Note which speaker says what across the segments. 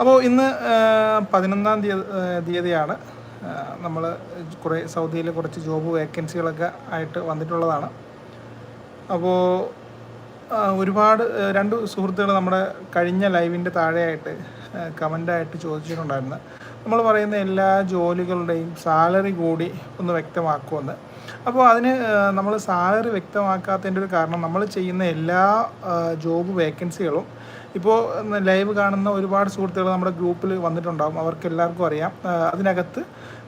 Speaker 1: അപ്പോൾ ഇന്ന് പതിനൊന്നാം തീയതി തീയതിയാണ് നമ്മൾ കുറേ സൗദിയിൽ കുറച്ച് ജോബ് വേക്കൻസികളൊക്കെ ആയിട്ട് വന്നിട്ടുള്ളതാണ്. അപ്പോൾ ഒരുപാട് രണ്ട് സുഹൃത്തുക്കൾ നമ്മുടെ കഴിഞ്ഞ ലൈവിന്റെ താഴെയായിട്ട് കമന്റായിട്ട് ചോദിച്ചിട്ടുണ്ടായിരുന്നു. നമ്മൾ പറയുന്ന എല്ലാ ജോലികളുടെയും സാലറി കൂടി ഒന്ന് വ്യക്തമാക്കുമെന്ന്. അപ്പോൾ അതിന് നമ്മൾ സാലറി വ്യക്തമാക്കാത്തതിന്റെ ഒരു കാരണം നമ്മൾ ചെയ്യുന്ന എല്ലാ ജോബ് വേക്കൻസികളും ഇപ്പോൾ ലൈവ് കാണുന്ന ഒരുപാട് സുഹൃത്തുക്കൾ നമ്മുടെ ഗ്രൂപ്പിൽ വന്നിട്ടുണ്ടാകും അവർക്ക് എല്ലാവർക്കും അറിയാം അതിനകത്ത്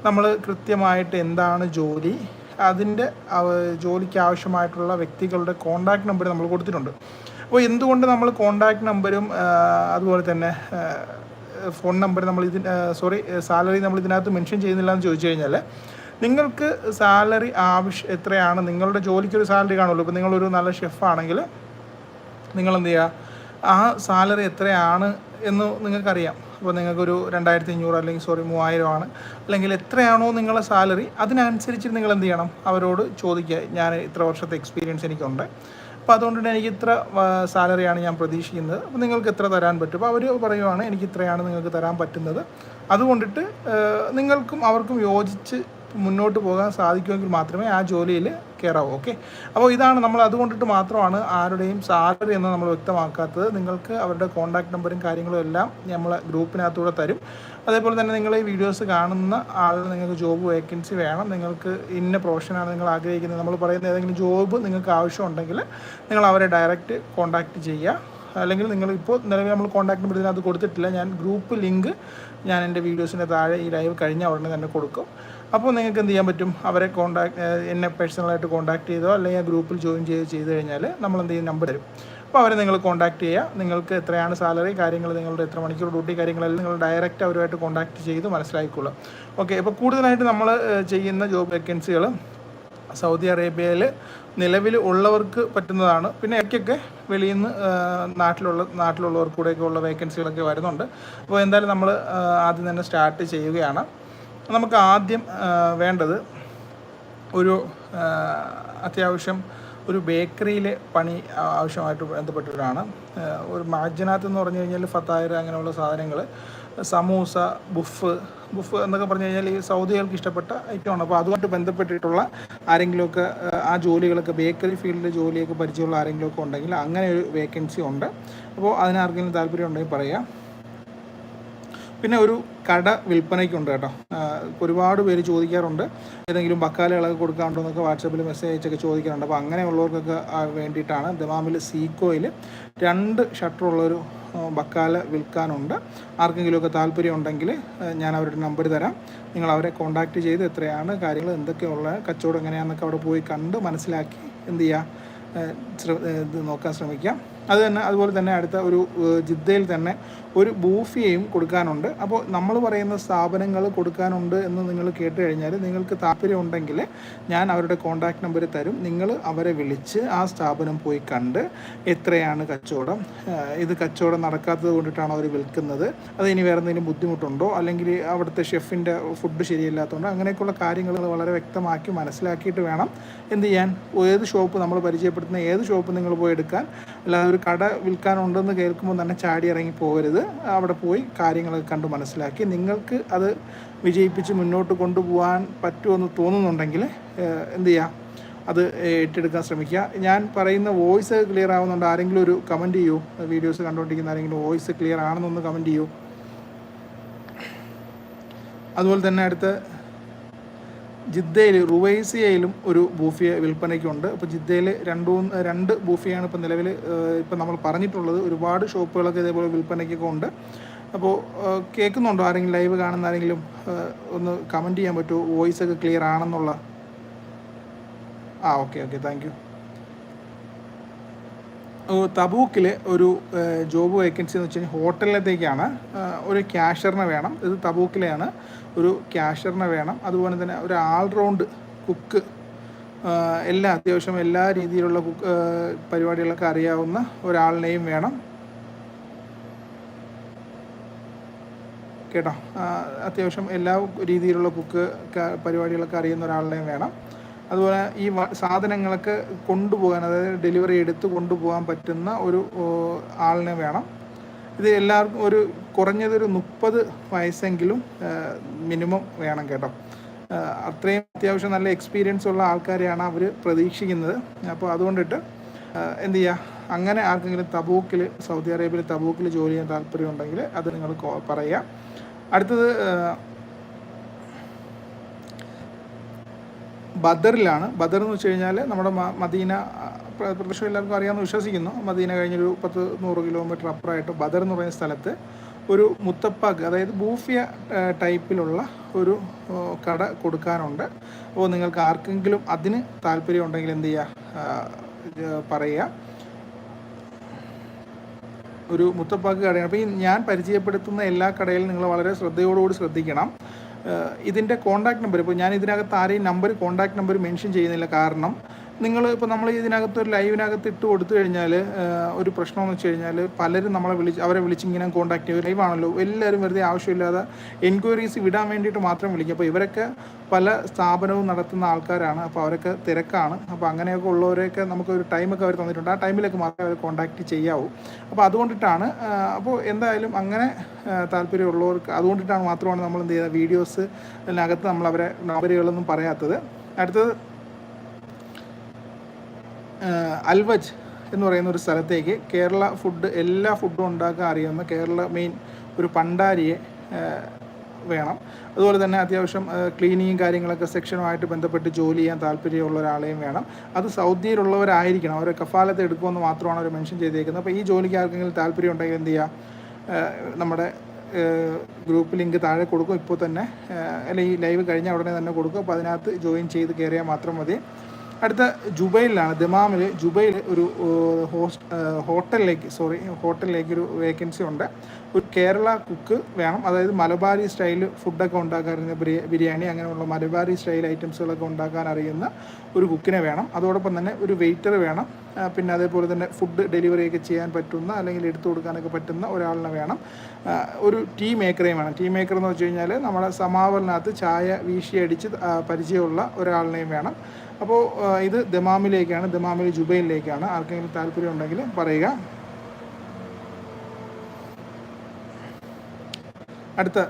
Speaker 1: നമ്മൾ കൃത്യമായിട്ട് എന്താണ് ജോലി അതിന്റെ ജോലിക്ക് ആവശ്യമായിട്ടുള്ള വ്യക്തികളുടെ കോൺടാക്ട് നമ്പർ നമ്മൾ കൊടുത്തിട്ടുണ്ട്. അപ്പോൾ എന്തുകൊണ്ട് നമ്മൾ കോൺടാക്ട് നമ്പരും അതുപോലെ തന്നെ ഫോൺ നമ്പർ നമ്മൾ ഇതിന് സോറി സാലറി നമ്മൾ ഇതിനകത്ത് മെൻഷൻ ചെയ്യുന്നില്ല എന്ന് ചോദിച്ചു കഴിഞ്ഞാൽ നിങ്ങൾക്ക് സാലറി ആവശ്യം എത്രയാണ്? നിങ്ങളുടെ ജോലിക്കൊരു സാലറി കാണുമല്ലോ. ഇപ്പോൾ നിങ്ങളൊരു നല്ല ഷെഫാണെങ്കിൽ നിങ്ങൾ എന്ത് ചെയ്യുക? ആ സാലറി എത്രയാണ് എന്ന് നിങ്ങൾക്കറിയാം. അപ്പോൾ നിങ്ങൾക്കൊരു രണ്ടായിരത്തി അഞ്ഞൂറ് അല്ലെങ്കിൽ സോറി മൂവായിരം ആണ് അല്ലെങ്കിൽ എത്രയാണോ നിങ്ങളുടെ സാലറി അതിനനുസരിച്ച് നിങ്ങൾ എന്ത് ചെയ്യണം? അവരോട് ചോദിക്കുക. ഞാൻ ഇത്ര വർഷത്തെ എക്സ്പീരിയൻസ് എനിക്കുണ്ട്. അപ്പോൾ അതുകൊണ്ട് തന്നെ എനിക്ക് ഇത്ര സാലറിയാണ് ഞാൻ പ്രതീക്ഷിക്കുന്നത്. അപ്പോൾ നിങ്ങൾക്ക് എത്ര തരാൻ പറ്റും? അപ്പോൾ അവർ പറയുവാണ് എനിക്ക് ഇത്രയാണ് നിങ്ങൾക്ക് തരാൻ പറ്റുന്നത്. അതുകൊണ്ടിട്ട് നിങ്ങൾക്കും അവർക്കും യോജിച്ച് മുന്നോട്ട് പോകാൻ സാധിക്കുമെങ്കിൽ മാത്രമേ ആ ജോലിയിൽ കയറാവൂ ഓക്കെ അപ്പോൾ ഇതാണ് നമ്മൾ അതുകൊണ്ടിട്ട് മാത്രമാണ് ആരുടെയും സാലറി എന്ന് നമ്മൾ വ്യക്തമാക്കാത്തത്. നിങ്ങൾക്ക് അവരുടെ കോൺടാക്ട് നമ്പറും കാര്യങ്ങളും എല്ലാം നമ്മൾ ഗ്രൂപ്പിനകത്തൂടെ തരും. അതേപോലെ തന്നെ നിങ്ങൾ ഈ വീഡിയോസ് കാണുന്ന ആളുകൾ നിങ്ങൾക്ക് ജോബ് വേക്കൻസി വേണം. നിങ്ങൾക്ക് ഇന്ന പ്രൊഫഷനാണ് നിങ്ങൾ ആഗ്രഹിക്കുന്നത്. നമ്മൾ പറയുന്ന ഏതെങ്കിലും ജോബ് നിങ്ങൾക്ക് ആവശ്യമുണ്ടെങ്കിൽ നിങ്ങൾ അവരെ ഡയറക്റ്റ് കോൺടാക്റ്റ് ചെയ്യുക. അല്ലെങ്കിൽ നിങ്ങൾ ഇപ്പോൾ നിലവിൽ നമ്മൾ കോൺടാക്ട് നമ്പർ ഇതിനകത്ത് കൊടുത്തിട്ടില്ല. ഞാൻ ഗ്രൂപ്പ് ലിങ്ക് ഞാൻ എന്റെ വീഡിയോസിന്റെ താഴെ ഈ ലൈവ് കഴിഞ്ഞ ഉടനെ തന്നെ കൊടുക്കും. അപ്പോൾ നിങ്ങൾക്ക് എന്ത് ചെയ്യാൻ പറ്റും? അവരെ കോൺടാക്ട് എന്നെ പേഴ്സണലായിട്ട് കോൺടാക്ട് ചെയ്തോ അല്ലെങ്കിൽ ആ ഗ്രൂപ്പിൽ ജോയിൻ ചെയ്ത് ചെയ്ത് കഴിഞ്ഞാൽ നമ്മൾ എന്ത് ചെയ്യും? നമ്പർ തരും. അപ്പോൾ അവരെ നിങ്ങൾ കോൺടാക്ട് ചെയ്യുക. നിങ്ങൾക്ക് എത്രയാണ് സാലറി കാര്യങ്ങൾ നിങ്ങളുടെ എത്ര മണിക്കൂർ ഡ്യൂട്ടി കാര്യങ്ങളെല്ലാം നിങ്ങൾ ഡയറക്റ്റ് അവരുമായിട്ട് കോൺടാക്ട് ചെയ്ത് മനസ്സിലാക്കിക്കൊള്ളുക ഓക്കെ അപ്പോൾ കൂടുതലായിട്ട് നമ്മൾ ചെയ്യുന്ന ജോബ് വേക്കൻസികൾ സൗദി അറേബ്യയിൽ നിലവിൽ ഉള്ളവർക്ക് പറ്റുന്നതാണ്. പിന്നെ ഇടയ്ക്കൊക്കെ വെളിയിൽ നിന്ന് നാട്ടിലുള്ള നാട്ടിലുള്ളവർക്ക് കൂടെയൊക്കെ ഉള്ള വേക്കൻസികളൊക്കെ വരുന്നുണ്ട്. അപ്പോൾ എന്തായാലും നമ്മൾ ആദ്യം തന്നെ സ്റ്റാർട്ട് ചെയ്യുകയാണ്. നമുക്ക് ആദ്യം വേണ്ടത് ഒരു അത്യാവശ്യം ഒരു ബേക്കറിയിലെ പണി ആവശ്യമായിട്ട് ബന്ധപ്പെട്ടവരാണ് ആ, ഒരു മാജനാത്ത് എന്ന് പറഞ്ഞു കഴിഞ്ഞാൽ ഫത്തായർ അങ്ങനെയുള്ള സാധനങ്ങൾ സമൂസ ബുഫ് ബുഫ് എന്നൊക്കെ പറഞ്ഞു കഴിഞ്ഞാൽ ഈ സൗദികൾക്ക് ഇഷ്ടപ്പെട്ട ഐറ്റമാണ് അപ്പോൾ അതുമായിട്ട് ബന്ധപ്പെട്ടിട്ടുള്ള ആരെങ്കിലുമൊക്കെ ആ ജോലികളൊക്കെ ബേക്കറി ഫീൽഡിലെ ജോലിയൊക്കെ പരിചയമുള്ള ആരെങ്കിലുമൊക്കെ ഉണ്ടെങ്കിൽ അങ്ങനെ ഒരു വേക്കൻസി ഉണ്ട്. അപ്പോൾ അതിനാർക്കെങ്കിലും താല്പര്യം ഉണ്ടെങ്കിൽ പറയാം. പിന്നെ ഒരു കട വിൽപ്പനയ്ക്കുണ്ട് കേട്ടോ. ഒരുപാട് പേര് ചോദിക്കാറുണ്ട്. ഏതെങ്കിലും ബക്കാലകളൊക്കെ കൊടുക്കാറുണ്ടോ എന്നൊക്കെ വാട്സപ്പിൽ മെസ്സേജ് അയച്ചൊക്കെ ചോദിക്കാറുണ്ട്. അപ്പോൾ അങ്ങനെയുള്ളവർക്കൊക്കെ വേണ്ടിയിട്ടാണ് ദമാമിൽ സീക്കോയിൽ രണ്ട് ഷട്ടറുള്ളൊരു ബക്കാല വിൽക്കാനുണ്ട്. ആർക്കെങ്കിലുമൊക്കെ താല്പര്യം ഉണ്ടെങ്കിൽ ഞാൻ അവരുടെ നമ്പർ തരാം. നിങ്ങൾ അവരെ കോൺടാക്റ്റ് ചെയ്ത് എത്രയാണ് കാര്യങ്ങൾ എന്തൊക്കെയുള്ള കച്ചവടം എങ്ങനെയാണെന്നൊക്കെ അവിടെ പോയി കണ്ട് മനസ്സിലാക്കി എന്ത് ചെയ്യുക ഇത് നോക്കാൻ ശ്രമിക്കാം. അത് തന്നെ അതുപോലെ തന്നെ അടുത്ത ഒരു ജിദ്ദയിൽ തന്നെ ഒരു ബൂഫിയയും കൊടുക്കാനുണ്ട്. അപ്പോൾ നമ്മൾ പറയുന്ന സ്ഥാപനങ്ങൾ കൊടുക്കാനുണ്ട് എന്ന് നിങ്ങൾ കേട്ട് കഴിഞ്ഞാൽ നിങ്ങൾക്ക് താല്പര്യമുണ്ടെങ്കിൽ ഞാൻ അവരുടെ കോൺടാക്ട് നമ്പർ തരും. നിങ്ങൾ അവരെ വിളിച്ച് ആ സ്ഥാപനം പോയി കണ്ട് എത്രയാണ് കച്ചവടം ഇത് കച്ചവടം നടക്കാത്തത് കൊണ്ടിട്ടാണ് അവർ വിൽക്കുന്നത് അത് ഇനി വേറെ എന്തെങ്കിലും ബുദ്ധിമുട്ടുണ്ടോ അല്ലെങ്കിൽ അവിടുത്തെ ഷെഫിന്റെ ഫുഡ് ശരിയല്ലാത്തതുകൊണ്ടോ അങ്ങനെയൊക്കെയുള്ള കാര്യങ്ങൾ വളരെ വ്യക്തമാക്കി മനസ്സിലാക്കിയിട്ട് വേണം. എന്ത് ചെയ്യാൻ? ഏത് ഷോപ്പ് നമ്മൾ പരിചയപ്പെടുത്തുന്ന ഏത് ഷോപ്പ് നിങ്ങൾ പോയി എടുക്കാൻ? അല്ലാതെ ഒരു കട വിൽക്കാനുണ്ടെന്ന് കേൾക്കുമ്പോൾ തന്നെ ചാടി ഇറങ്ങി പോകരുത്. അവിടെ പോയി കാര്യങ്ങളൊക്കെ കണ്ട് മനസ്സിലാക്കി. നിങ്ങൾക്ക് അത് വിജയിപ്പിച്ച് മുന്നോട്ട് കൊണ്ടുപോകാൻ പറ്റുമെന്ന് തോന്നുന്നുണ്ടെങ്കിൽ എന്ത് ചെയ്യുക അത് ഏറ്റെടുക്കാൻ ശ്രമിക്കുക. ഞാൻ പറയുന്ന വോയിസ് ക്ലിയർ ആവുന്നുണ്ട്. ആരെങ്കിലും ഒരു കമന്റ് ചെയ്യൂ. വീഡിയോസ് കണ്ടുകൊണ്ടിരിക്കുന്ന ആരെങ്കിലും വോയിസ് ക്ലിയർ ആണെന്നൊന്ന് കമന്റ് ചെയ്യൂ. അതുപോലെ തന്നെ അടുത്ത ജിദ്ദയിൽ റുവൈസിയയിലും ഒരു ബൂഫിയ വിൽപ്പനയ്ക്കുണ്ട്. അപ്പോൾ ജിദ്ദയിൽ രണ്ട് മൂന്ന് രണ്ട് ബൂഫിയാണ് ഇപ്പോൾ നിലവിൽ ഇപ്പോൾ നമ്മൾ പറഞ്ഞിട്ടുള്ളത്. ഒരുപാട് ഷോപ്പുകളൊക്കെ ഇതേപോലെ വിൽപ്പനയ്ക്കൊക്കെ ഉണ്ട്. അപ്പോൾ കേൾക്കുന്നുണ്ടോ? ആരെങ്കിലും ലൈവ് കാണുന്ന ആരെങ്കിലും ഒന്ന് കമന്റ് ചെയ്യാൻ പറ്റുമോ? വോയിസ് ഒക്കെ ക്ലിയർ ആണെന്നുള്ള? ആ ഓക്കെ ഓക്കെ താങ്ക് യു. തബൂക്കിൽ ഒരു ജോബ് വേക്കൻസി എന്ന് വെച്ച് കഴിഞ്ഞാൽ ഹോട്ടലിലത്തേക്കാണ് ഒരു ക്യാഷറിനെ വേണം. ഇത് തബൂക്കിലെയാണ്. ഒരു ക്യാഷറിനെ വേണം. അതുപോലെ തന്നെ ഒരു ആൾറൗണ്ട് കുക്ക് എല്ലാ അത്യാവശ്യം എല്ലാ രീതിയിലുള്ള കുക്ക് പരിപാടികളൊക്കെ അറിയാവുന്ന ഒരാളിനെയും വേണം. കേട്ടോ? അത്യാവശ്യം എല്ലാ രീതിയിലുള്ള കുക്ക് പരിപാടികളൊക്കെ അറിയുന്ന ഒരാളിനെയും വേണം. അതുപോലെ ഈ സാധനങ്ങളൊക്കെ കൊണ്ടുപോകാൻ അതായത് ഡെലിവറി എടുത്ത് കൊണ്ടുപോകാൻ പറ്റുന്ന ഒരു ആളിനെ വേണം. ഇത് എല്ലാവർക്കും ഒരു കുറഞ്ഞതൊരു മുപ്പത് വയസ്സെങ്കിലും മിനിമം വേണം കേട്ടോ. അത്രയും അത്യാവശ്യം നല്ല എക്സ്പീരിയൻസ് ഉള്ള ആൾക്കാരെയാണ് അവർ പ്രതീക്ഷിക്കുന്നത്. അപ്പോൾ അതുകൊണ്ടിട്ട് എന്ത് ചെയ്യുക അങ്ങനെ ആർക്കെങ്കിലും തബൂക്കിൽ സൗദി അറേബ്യയിൽ തബൂക്കിൽ ജോലി ചെയ്യാൻ താല്പര്യമുണ്ടെങ്കിൽ അത് നിങ്ങൾ പറയുക. അടുത്തത് ബദറിലാണ്. ബദർ എന്ന് വെച്ച് കഴിഞ്ഞാൽ നമ്മുടെ മദീന പ്രദർശനം എല്ലാവർക്കും അറിയാമെന്ന് വിശ്വസിക്കുന്നു. മദീന കഴിഞ്ഞൊരു പത്ത് നൂറ് കിലോമീറ്റർ അപ്പുറമായിട്ട് ബദർ എന്ന് പറയുന്ന സ്ഥലത്ത് ഒരു മുത്തപ്പാക്ക് അതായത് ബൂഫിയ ടൈപ്പിലുള്ള ഒരു കട കൊടുക്കാനുണ്ട്. അപ്പോൾ നിങ്ങൾക്ക് ആർക്കെങ്കിലും അതിന് താല്പര്യം ഉണ്ടെങ്കിൽ എന്ത് ചെയ്യുക പറയുക. ഒരു മുത്തപ്പാക്ക് കടയാണ്. അപ്പോൾ ഈ ഞാൻ പരിചയപ്പെടുത്തുന്ന എല്ലാ കടയിലും നിങ്ങൾ വളരെ ശ്രദ്ധയോടുകൂടി ശ്രദ്ധിക്കണം. ഇതിന്റെ കോൺടാക്ട് നമ്പർ ഇപ്പോൾ ഞാൻ ഇതിനകത്ത് ആരെയും നമ്പർ കോൺടാക്ട് നമ്പർ മെൻഷൻ ചെയ്യുന്നില്ല. കാരണം നിങ്ങൾ ഇപ്പോൾ നമ്മൾ ഇതിനകത്ത് ഒരു ലൈവിനകത്ത് ഇട്ട് കൊടുത്തു കഴിഞ്ഞാൽ ഒരു പ്രശ്നം എന്ന് വെച്ച് കഴിഞ്ഞാൽ പലരും നമ്മളെ വിളിച്ച് അവരെ വിളിച്ച് ഇങ്ങനെ കോൺടാക്ട് ചെയ്യും ലൈവാണല്ലോ എല്ലാവരും വെറുതെ ആവശ്യമില്ലാതെ എൻക്വയറീസ് വിടാൻ വേണ്ടിയിട്ട് മാത്രം വിളിക്കും. അപ്പോൾ ഇവരൊക്കെ പല സ്ഥാപനവും നടത്തുന്ന ആൾക്കാരാണ്. അപ്പോൾ അവരൊക്കെ തിരക്കാണ്. അപ്പോൾ അങ്ങനെയൊക്കെ ഉള്ളവരെയൊക്കെ നമുക്ക് ഒരു ടൈമൊക്കെ അവർ തന്നിട്ടുണ്ട്. ആ ടൈമിലൊക്കെ മാത്രമേ അവർ കോൺടാക്റ്റ് ചെയ്യാവൂ. അപ്പോൾ അതുകൊണ്ടിട്ടാണ് അപ്പോൾ എന്തായാലും അങ്ങനെ താല്പര്യമുള്ളവർക്ക് അതുകൊണ്ടിട്ടാണ് മാത്രമാണ് നമ്മൾ എന്ത് ചെയ്യുന്നത് വീഡിയോസ് അതിനകത്ത് നമ്മൾ അവരെ നമ്പറുകളൊന്നും പറയാത്തത്. അടുത്തത് അൽവജ് എന്ന് പറയുന്ന ഒരു സ്ഥലത്തേക്ക് കേരള ഫുഡ് എല്ലാ ഫുഡും ഉണ്ടാക്കാൻ അറിയുന്ന കേരള മെയിൻ ഒരു പണ്ടാരിയെ വേണം. അതുപോലെ തന്നെ അത്യാവശ്യം ക്ലീനിങ്ങും കാര്യങ്ങളൊക്കെ സെക്ഷനുമായിട്ട് ബന്ധപ്പെട്ട് ജോലി ചെയ്യാൻ താല്പര്യമുള്ള ഒരാളെയും വേണം. അത് സൗദിയിലുള്ളവരായിരിക്കണം. അവരെ കഫാലത്ത് എടുക്കുമെന്ന് മാത്രമാണ് അവർ മെൻഷൻ ചെയ്തേക്കുന്നത്. അപ്പോൾ ഈ ജോലിക്ക് ആർക്കെങ്കിലും താല്പര്യം ഉണ്ടെങ്കിൽ എന്ത് ചെയ്യുക നമ്മുടെ ഗ്രൂപ്പ് ലിങ്ക് താഴെ കൊടുക്കും. ഇപ്പോൾ തന്നെ അല്ലെങ്കിൽ ലൈവ് കഴിഞ്ഞ ഉടനെ തന്നെ കൊടുക്കും. അപ്പോൾ അതിനകത്ത് ജോയിൻ ചെയ്ത് കയറിയാൽ മാത്രം മതി. അടുത്ത ജുബൈലാണ് ദമാമിൽ ജുബൈൽ ഒരു ഹോസ്റ്റ് ഹോട്ടലിലേക്ക് സോറി ഹോട്ടലിലേക്ക് ഒരു വേക്കൻസി ഉണ്ട്. ഒരു കേരള കുക്ക് വേണം. അതായത് മലബാരി സ്റ്റൈൽ ഫുഡൊക്കെ ഉണ്ടാക്കാൻ അറിയുന്ന ബിരിയ- ബിരിയാണി അങ്ങനെയുള്ള മലബാരി സ്റ്റൈൽ ഐറ്റംസുകളൊക്കെ ഉണ്ടാക്കാൻ അറിയുന്ന ഒരു കുക്കിനെ വേണം. അതോടൊപ്പം തന്നെ ഒരു വെയിറ്റർ വേണം. പിന്നെ അതേപോലെ തന്നെ ഫുഡ് ഡെലിവറിയൊക്കെ ചെയ്യാൻ പറ്റുന്ന അല്ലെങ്കിൽ എടുത്തു കൊടുക്കാനൊക്കെ പറ്റുന്ന ഒരാളിനെ വേണം. ഒരു ടീ വേണം. ടീ മേക്കർ എന്ന് വെച്ച് കഴിഞ്ഞാൽ നമ്മുടെ സമാവലിനകത്ത് ചായ വീശിയടിച്ച് പരിചയമുള്ള ഒരാളിനെയും വേണം. അപ്പോൾ ഇത് ദമാമിലേക്കാണ് ദമാമിൽ ജുബൈലിലേക്കാണ് ആർക്കെങ്കിലും താല്പര്യം ഉണ്ടെങ്കിൽ പറയുക. അടുത്ത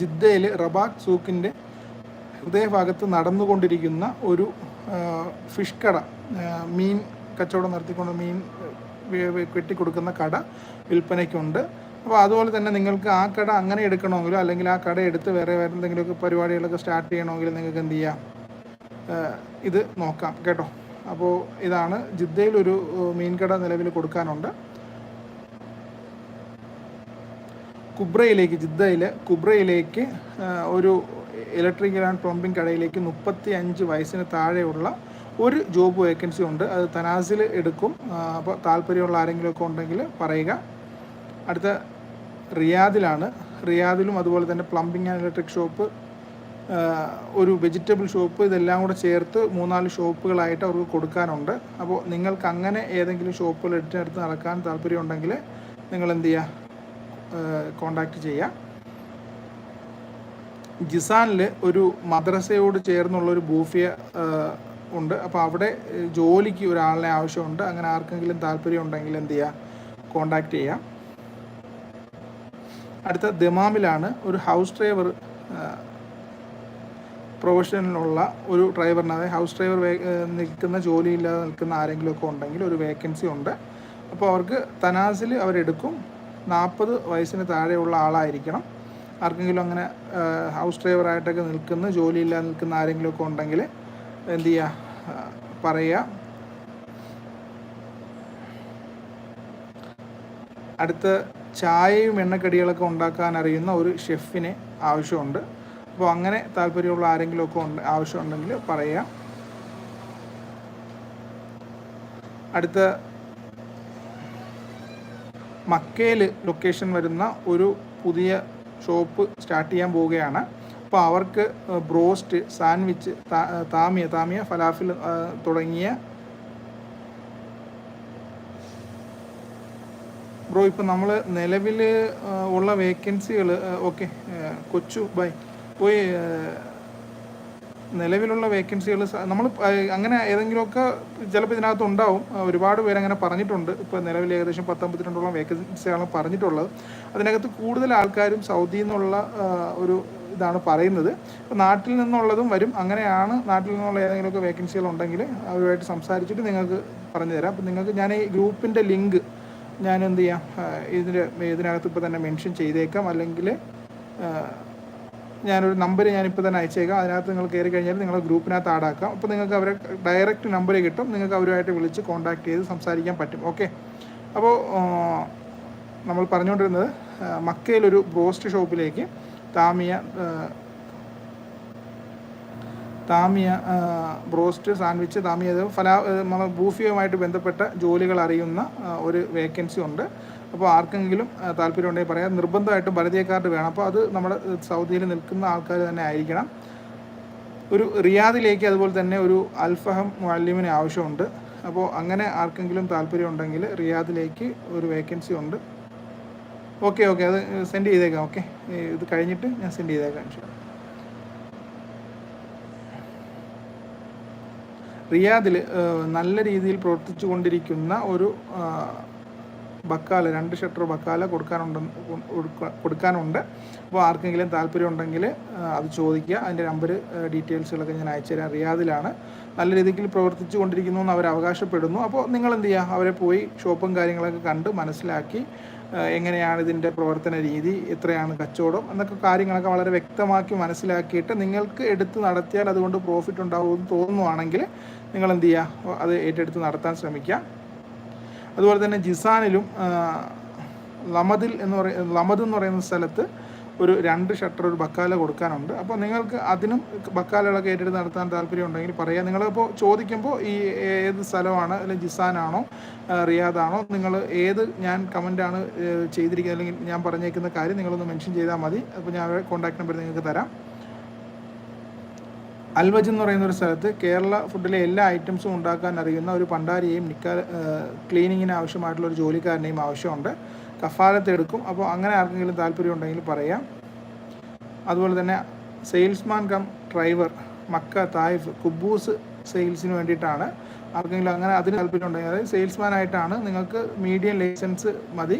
Speaker 1: ജിദ്ദയിൽ റബാഖ് സൂക്കിന്റെ ഹൃദയഭാഗത്ത് നടന്നുകൊണ്ടിരിക്കുന്ന ഒരു ഫിഷ് കട മീൻ കച്ചവടം നടത്തിക്കൊണ്ട് മീൻ കെട്ടിക്കൊടുക്കുന്ന കട. വിൽപ്പനയ്ക്കുണ്ട്. അപ്പോൾ അതുപോലെ തന്നെ നിങ്ങൾക്ക് ആ കട അങ്ങനെ എടുക്കണമെങ്കിലോ അല്ലെങ്കിൽ ആ കട എടുത്ത് വേറെ വേറെ എന്തെങ്കിലുമൊക്കെ പരിപാടികളൊക്കെ സ്റ്റാർട്ട് ചെയ്യണമെങ്കിൽ നിങ്ങൾക്ക് എന്ത് ചെയ്യാം? ഇത് നോക്കാം കേട്ടോ. അപ്പോൾ ഇതാണ് ജിദ്ദയിലൊരു മീൻകട മീൻ കട നിലവിൽ കൊടുക്കാനുണ്ട്. കുബ്രയിലേക്ക് ജിദ്ദയിൽ കുബ്രയിലേക്ക് ഒരു ഇലക്ട്രിക്കൽ ആൻഡ് പ്ലംബിംഗ് കടയിലേക്ക് മുപ്പത്തി അഞ്ച് വയസ്സിന് താഴെയുള്ള ഒരു ജോബ് വേക്കൻസി ഉണ്ട്. അത് തനാസിൽ എടുക്കും. അപ്പോൾ താല്പര്യമുള്ള ആരെങ്കിലുമൊക്കെ ഉണ്ടെങ്കിൽ പറയുക. അടുത്ത റിയാദിലാണ്. റിയാദിലും അതുപോലെ തന്നെ പ്ലംബിംഗ് ആൻഡ് ഇലക്ട്രിക് ഷോപ്പ് ഒരു വെജിറ്റബിൾ ഷോപ്പ് ഇതെല്ലാം കൂടെ ചേർത്ത് മൂന്നാൽ ഷോപ്പുകളായിട്ട് അവർക്ക് കൊടുക്കാനുണ്ട്. അപ്പോൾ നിങ്ങൾക്ക് അങ്ങനെ ഏതെങ്കിലും ഷോപ്പുകൾ എടുത്തിനടുത്ത് നടക്കാൻ താല്പര്യമുണ്ടെങ്കിൽ നിങ്ങൾ എന്ത് ചെയ്യുക കോണ്ടാക്ട് ചെയ്യുക ജിസാനിൽ ഒരു മദ്രസയോട് ചേർന്നുള്ള ഒരു ബൂഫിയ ഉണ്ട്. അപ്പോൾ അവിടെ ജോലിക്ക് ഒരാളിനെ ആവശ്യമുണ്ട്. അങ്ങനെ ആർക്കെങ്കിലും താല്പര്യം ഉണ്ടെങ്കിൽ എന്ത് ചെയ്യുക കോണ്ടാക്ട് ചെയ്യാം. അടുത്ത ദമാമിലാണ് ഒരു ഹൗസ് ഡ്രൈവർ പ്രൊഫഷനിലുള്ള ഒരു ഡ്രൈവറിന് അതായത് ഹൗസ് ഡ്രൈവർ നിൽക്കുന്ന ജോലിയില്ലാതെ നിൽക്കുന്ന ആരെങ്കിലുമൊക്കെ ഉണ്ടെങ്കിൽ ഒരു വേക്കൻസി ഉണ്ട്. അപ്പോൾ അവർക്ക് തനാസിൽ അവരെടുക്കും. നാൽപ്പത് വയസ്സിന് താഴെയുള്ള ആളായിരിക്കണം. ആർക്കെങ്കിലും അങ്ങനെ ഹൗസ് ഡ്രൈവറായിട്ടൊക്കെ നിൽക്കുന്ന ജോലിയില്ലാതെ നിൽക്കുന്ന ആരെങ്കിലുമൊക്കെ ഉണ്ടെങ്കിൽ എന്ത് ചെയ്യുക പറയുക. അടുത്ത ചായയും എണ്ണക്കടികളൊക്കെ ഉണ്ടാക്കാൻ അറിയുന്ന ഒരു ഷെഫിനെ ആവശ്യമുണ്ട്. അപ്പോൾ അങ്ങനെ താല്പര്യമുള്ള ആരെങ്കിലുമൊക്കെ ഉണ്ട് ആവശ്യമുണ്ടെങ്കിൽ പറയാം. അടുത്ത മക്കയിൽ ലൊക്കേഷൻ വരുന്ന ഒരു പുതിയ ഷോപ്പ് സ്റ്റാർട്ട് ചെയ്യാൻ പോവുകയാണ്. അപ്പോൾ അവർക്ക് ബ്രോസ്റ്റ് സാൻഡ്വിച്ച് താമിയ താമിയ ഫലാഫിൽ തുടങ്ങിയ ബ്രോ ഇപ്പം നമ്മൾ നിലവിൽ ഉള്ള വേക്കൻസികൾ ഓക്കെ കൊച്ചു ബൈ പോയി നിലവിലുള്ള വേക്കൻസികൾ നമ്മൾ അങ്ങനെ ഏതെങ്കിലുമൊക്കെ ചിലപ്പോൾ ഇതിനകത്ത് ഉണ്ടാവും. ഒരുപാട് പേര് അങ്ങനെ പറഞ്ഞിട്ടുണ്ട്. ഇപ്പോൾ നിലവിൽ ഏകദേശം പത്തൊമ്പത്തിരണ്ടോളം വേക്കൻസിയാണ് പറഞ്ഞിട്ടുള്ളത്. അതിനകത്ത് കൂടുതൽ ആൾക്കാരും സൗദിയിൽ നിന്നുള്ള ഒരു ഇതാണ് പറയുന്നത്. ഇപ്പോൾ നാട്ടിൽ നിന്നുള്ളതും വരും. അങ്ങനെയാണ് നാട്ടിൽ നിന്നുള്ള ഏതെങ്കിലുമൊക്കെ വേക്കൻസികൾ ഉണ്ടെങ്കിൽ അവരുമായിട്ട് സംസാരിച്ചിട്ട് നിങ്ങൾക്ക് പറഞ്ഞു തരാം നിങ്ങൾക്ക് ഞാൻ ഈ ഗ്രൂപ്പിന്റെ ലിങ്ക് ഞാൻ എന്ത് ചെയ്യാം ഇതിന്റെ ഇതിനകത്ത് ഇപ്പോൾ തന്നെ മെൻഷൻ ചെയ്തേക്കാം. അല്ലെങ്കിൽ ഞാനൊരു നമ്പർ ഞാനിപ്പോൾ തന്നെ അയച്ചേക്കാം. അതിനകത്ത് നിങ്ങൾ കയറി കഴിഞ്ഞാൽ നിങ്ങളെ ഗ്രൂപ്പിനകത്ത് ആഡാക്കാം അപ്പോൾ നിങ്ങൾക്ക് അവരെ ഡയറക്റ്റ് നമ്പർ കിട്ടും. നിങ്ങൾക്ക് അവരുമായിട്ട് വിളിച്ച് കോൺടാക്ട് ചെയ്ത് സംസാരിക്കാൻ പറ്റും. ഓക്കെ. അപ്പോൾ നമ്മൾ പറഞ്ഞുകൊണ്ടിരുന്നത് മക്കയിലൊരു ബ്രോസ്റ്റ് ഷോപ്പിലേക്ക് താമിയ താമിയ ബ്രോസ്റ്റ് സാൻഡ്വിച്ച് താമിയ ഫലാ നമ്മളെ ബൂഫിയുമായിട്ട് ബന്ധപ്പെട്ട ജോലികൾ അറിയുന്ന ഒരു വേക്കൻസി ഉണ്ട്. അപ്പോൾ ആർക്കെങ്കിലും താല്പര്യം ഉണ്ടെങ്കിൽ പറയാം. നിർബന്ധമായിട്ടും ഭാരതീയ കാർഡ് വേണം. അപ്പോൾ അത് നമ്മുടെ സൗദിയിൽ നിൽക്കുന്ന ആൾക്കാർ തന്നെ ആയിരിക്കണം. ഒരു റിയാദിലേക്ക് അതുപോലെ തന്നെ ഒരു അൽഫഹം വാല്യൂമിന് ആവശ്യമുണ്ട്. അപ്പോൾ അങ്ങനെ ആർക്കെങ്കിലും താല്പര്യം ഉണ്ടെങ്കിൽ റിയാദിലേക്ക് ഒരു വേക്കൻസി ഉണ്ട്. Okay okay. അത് സെൻഡ് ചെയ്തേക്കാം. ഓക്കെ. ഇത് കഴിഞ്ഞിട്ട് ഞാൻ സെൻഡ് ചെയ്തേക്കാം ഇൻഷാ അല്ലാ. റിയാദിൽ നല്ല രീതിയിൽ പ്രവർത്തിച്ചു കൊണ്ടിരിക്കുന്ന ഒരു ബക്കാല രണ്ട് ഷട്ടർ ബക്കാല കൊടുക്കാനുണ്ട് കൊടുക്കാനുണ്ട്. അപ്പോൾ ആർക്കെങ്കിലും താല്പര്യം ഉണ്ടെങ്കിൽ അത് ചോദിക്കുക. അതിന്റെ നമ്പർ ഡീറ്റെയിൽസുകളൊക്കെ ഞാൻ അയച്ചുതരാം റിയാദിലാണ് നല്ല രീതിയിൽ പ്രവർത്തിച്ചു കൊണ്ടിരിക്കുന്നു എന്ന് അവർ അവകാശപ്പെടുന്നു. അപ്പോൾ നിങ്ങൾ എന്ത് ചെയ്യുക? അവരെ പോയി ഷോപ്പും കാര്യങ്ങളൊക്കെ കണ്ട് മനസ്സിലാക്കി എങ്ങനെയാണ് ഇതിന്റെ പ്രവർത്തന രീതി എത്രയാണ് കച്ചവടം എന്നൊക്കെ കാര്യങ്ങളൊക്കെ വളരെ വ്യക്തമാക്കി മനസ്സിലാക്കിയിട്ട് നിങ്ങൾക്ക് എടുത്ത് നടത്തിയാൽ അതുകൊണ്ട് പ്രോഫിറ്റ് ഉണ്ടാവുമെന്ന് തോന്നുവാണെങ്കിൽ നിങ്ങൾ എന്ത് ചെയ്യുക? അത് ഏറ്റെടുത്ത് നടത്താൻ ശ്രമിക്കുക. അതുപോലെ തന്നെ ജിസാനിലും ലമദിൽ എന്ന് പറയുന്ന ലമദ് എന്ന് പറയുന്ന സ്ഥലത്ത് ഒരു രണ്ട് ഷട്ടർ ഒരു ബക്കാല കൊടുക്കാനുണ്ട്. അപ്പോൾ നിങ്ങൾക്ക് അതിനും ബക്കാലകളൊക്കെ ഏറ്റെടുത്ത് നടത്താൻ താല്പര്യം ഉണ്ടെങ്കിൽ പറയാം. നിങ്ങളിപ്പോൾ ചോദിക്കുമ്പോൾ ഈ ഏത് സ്ഥലമാണ് അല്ലെങ്കിൽ ജിസാനാണോ റിയാദാണോ നിങ്ങൾ ഏത് ഞാൻ കമന്റാണ് ചെയ്തിരിക്കുന്നത് അല്ലെങ്കിൽ ഞാൻ പറഞ്ഞേക്കുന്ന കാര്യം നിങ്ങളൊന്ന് മെൻഷൻ ചെയ്താൽ മതി. അപ്പോൾ ഞാൻ കോൺടാക്ട് നമ്പർ നിങ്ങൾക്ക് തരാം. അൽവജ് എന്ന് പറയുന്ന ഒരു സ്ഥലത്ത് കേരള ഫുഡിലെ എല്ലാ ഐറ്റംസും ഉണ്ടാക്കാൻ അറിയുന്ന ഒരു പണ്ടാരിയെയും നിക്കാ ക്ലീനിങ്ങിന് ആവശ്യമായിട്ടുള്ള ഒരു ജോലിക്കാരനെയും ആവശ്യമുണ്ട്. കഫാലത്ത് എടുക്കും അപ്പോൾ അങ്ങനെ ആർക്കെങ്കിലും താല്പര്യം ഉണ്ടെങ്കിൽ പറയാം. അതുപോലെ തന്നെ salesman cum driver Mecca Taif കുബൂസ് സെയിൽസിന് വേണ്ടിയിട്ടാണ്. ആർക്കെങ്കിലും അങ്ങനെ അതിന് താല്പര്യം ഉണ്ടെങ്കിൽ അതായത് സെയിൽസ്മാൻ ആയിട്ടാണ് നിങ്ങൾക്ക് മീഡിയം ലൈസൻസ് മതി.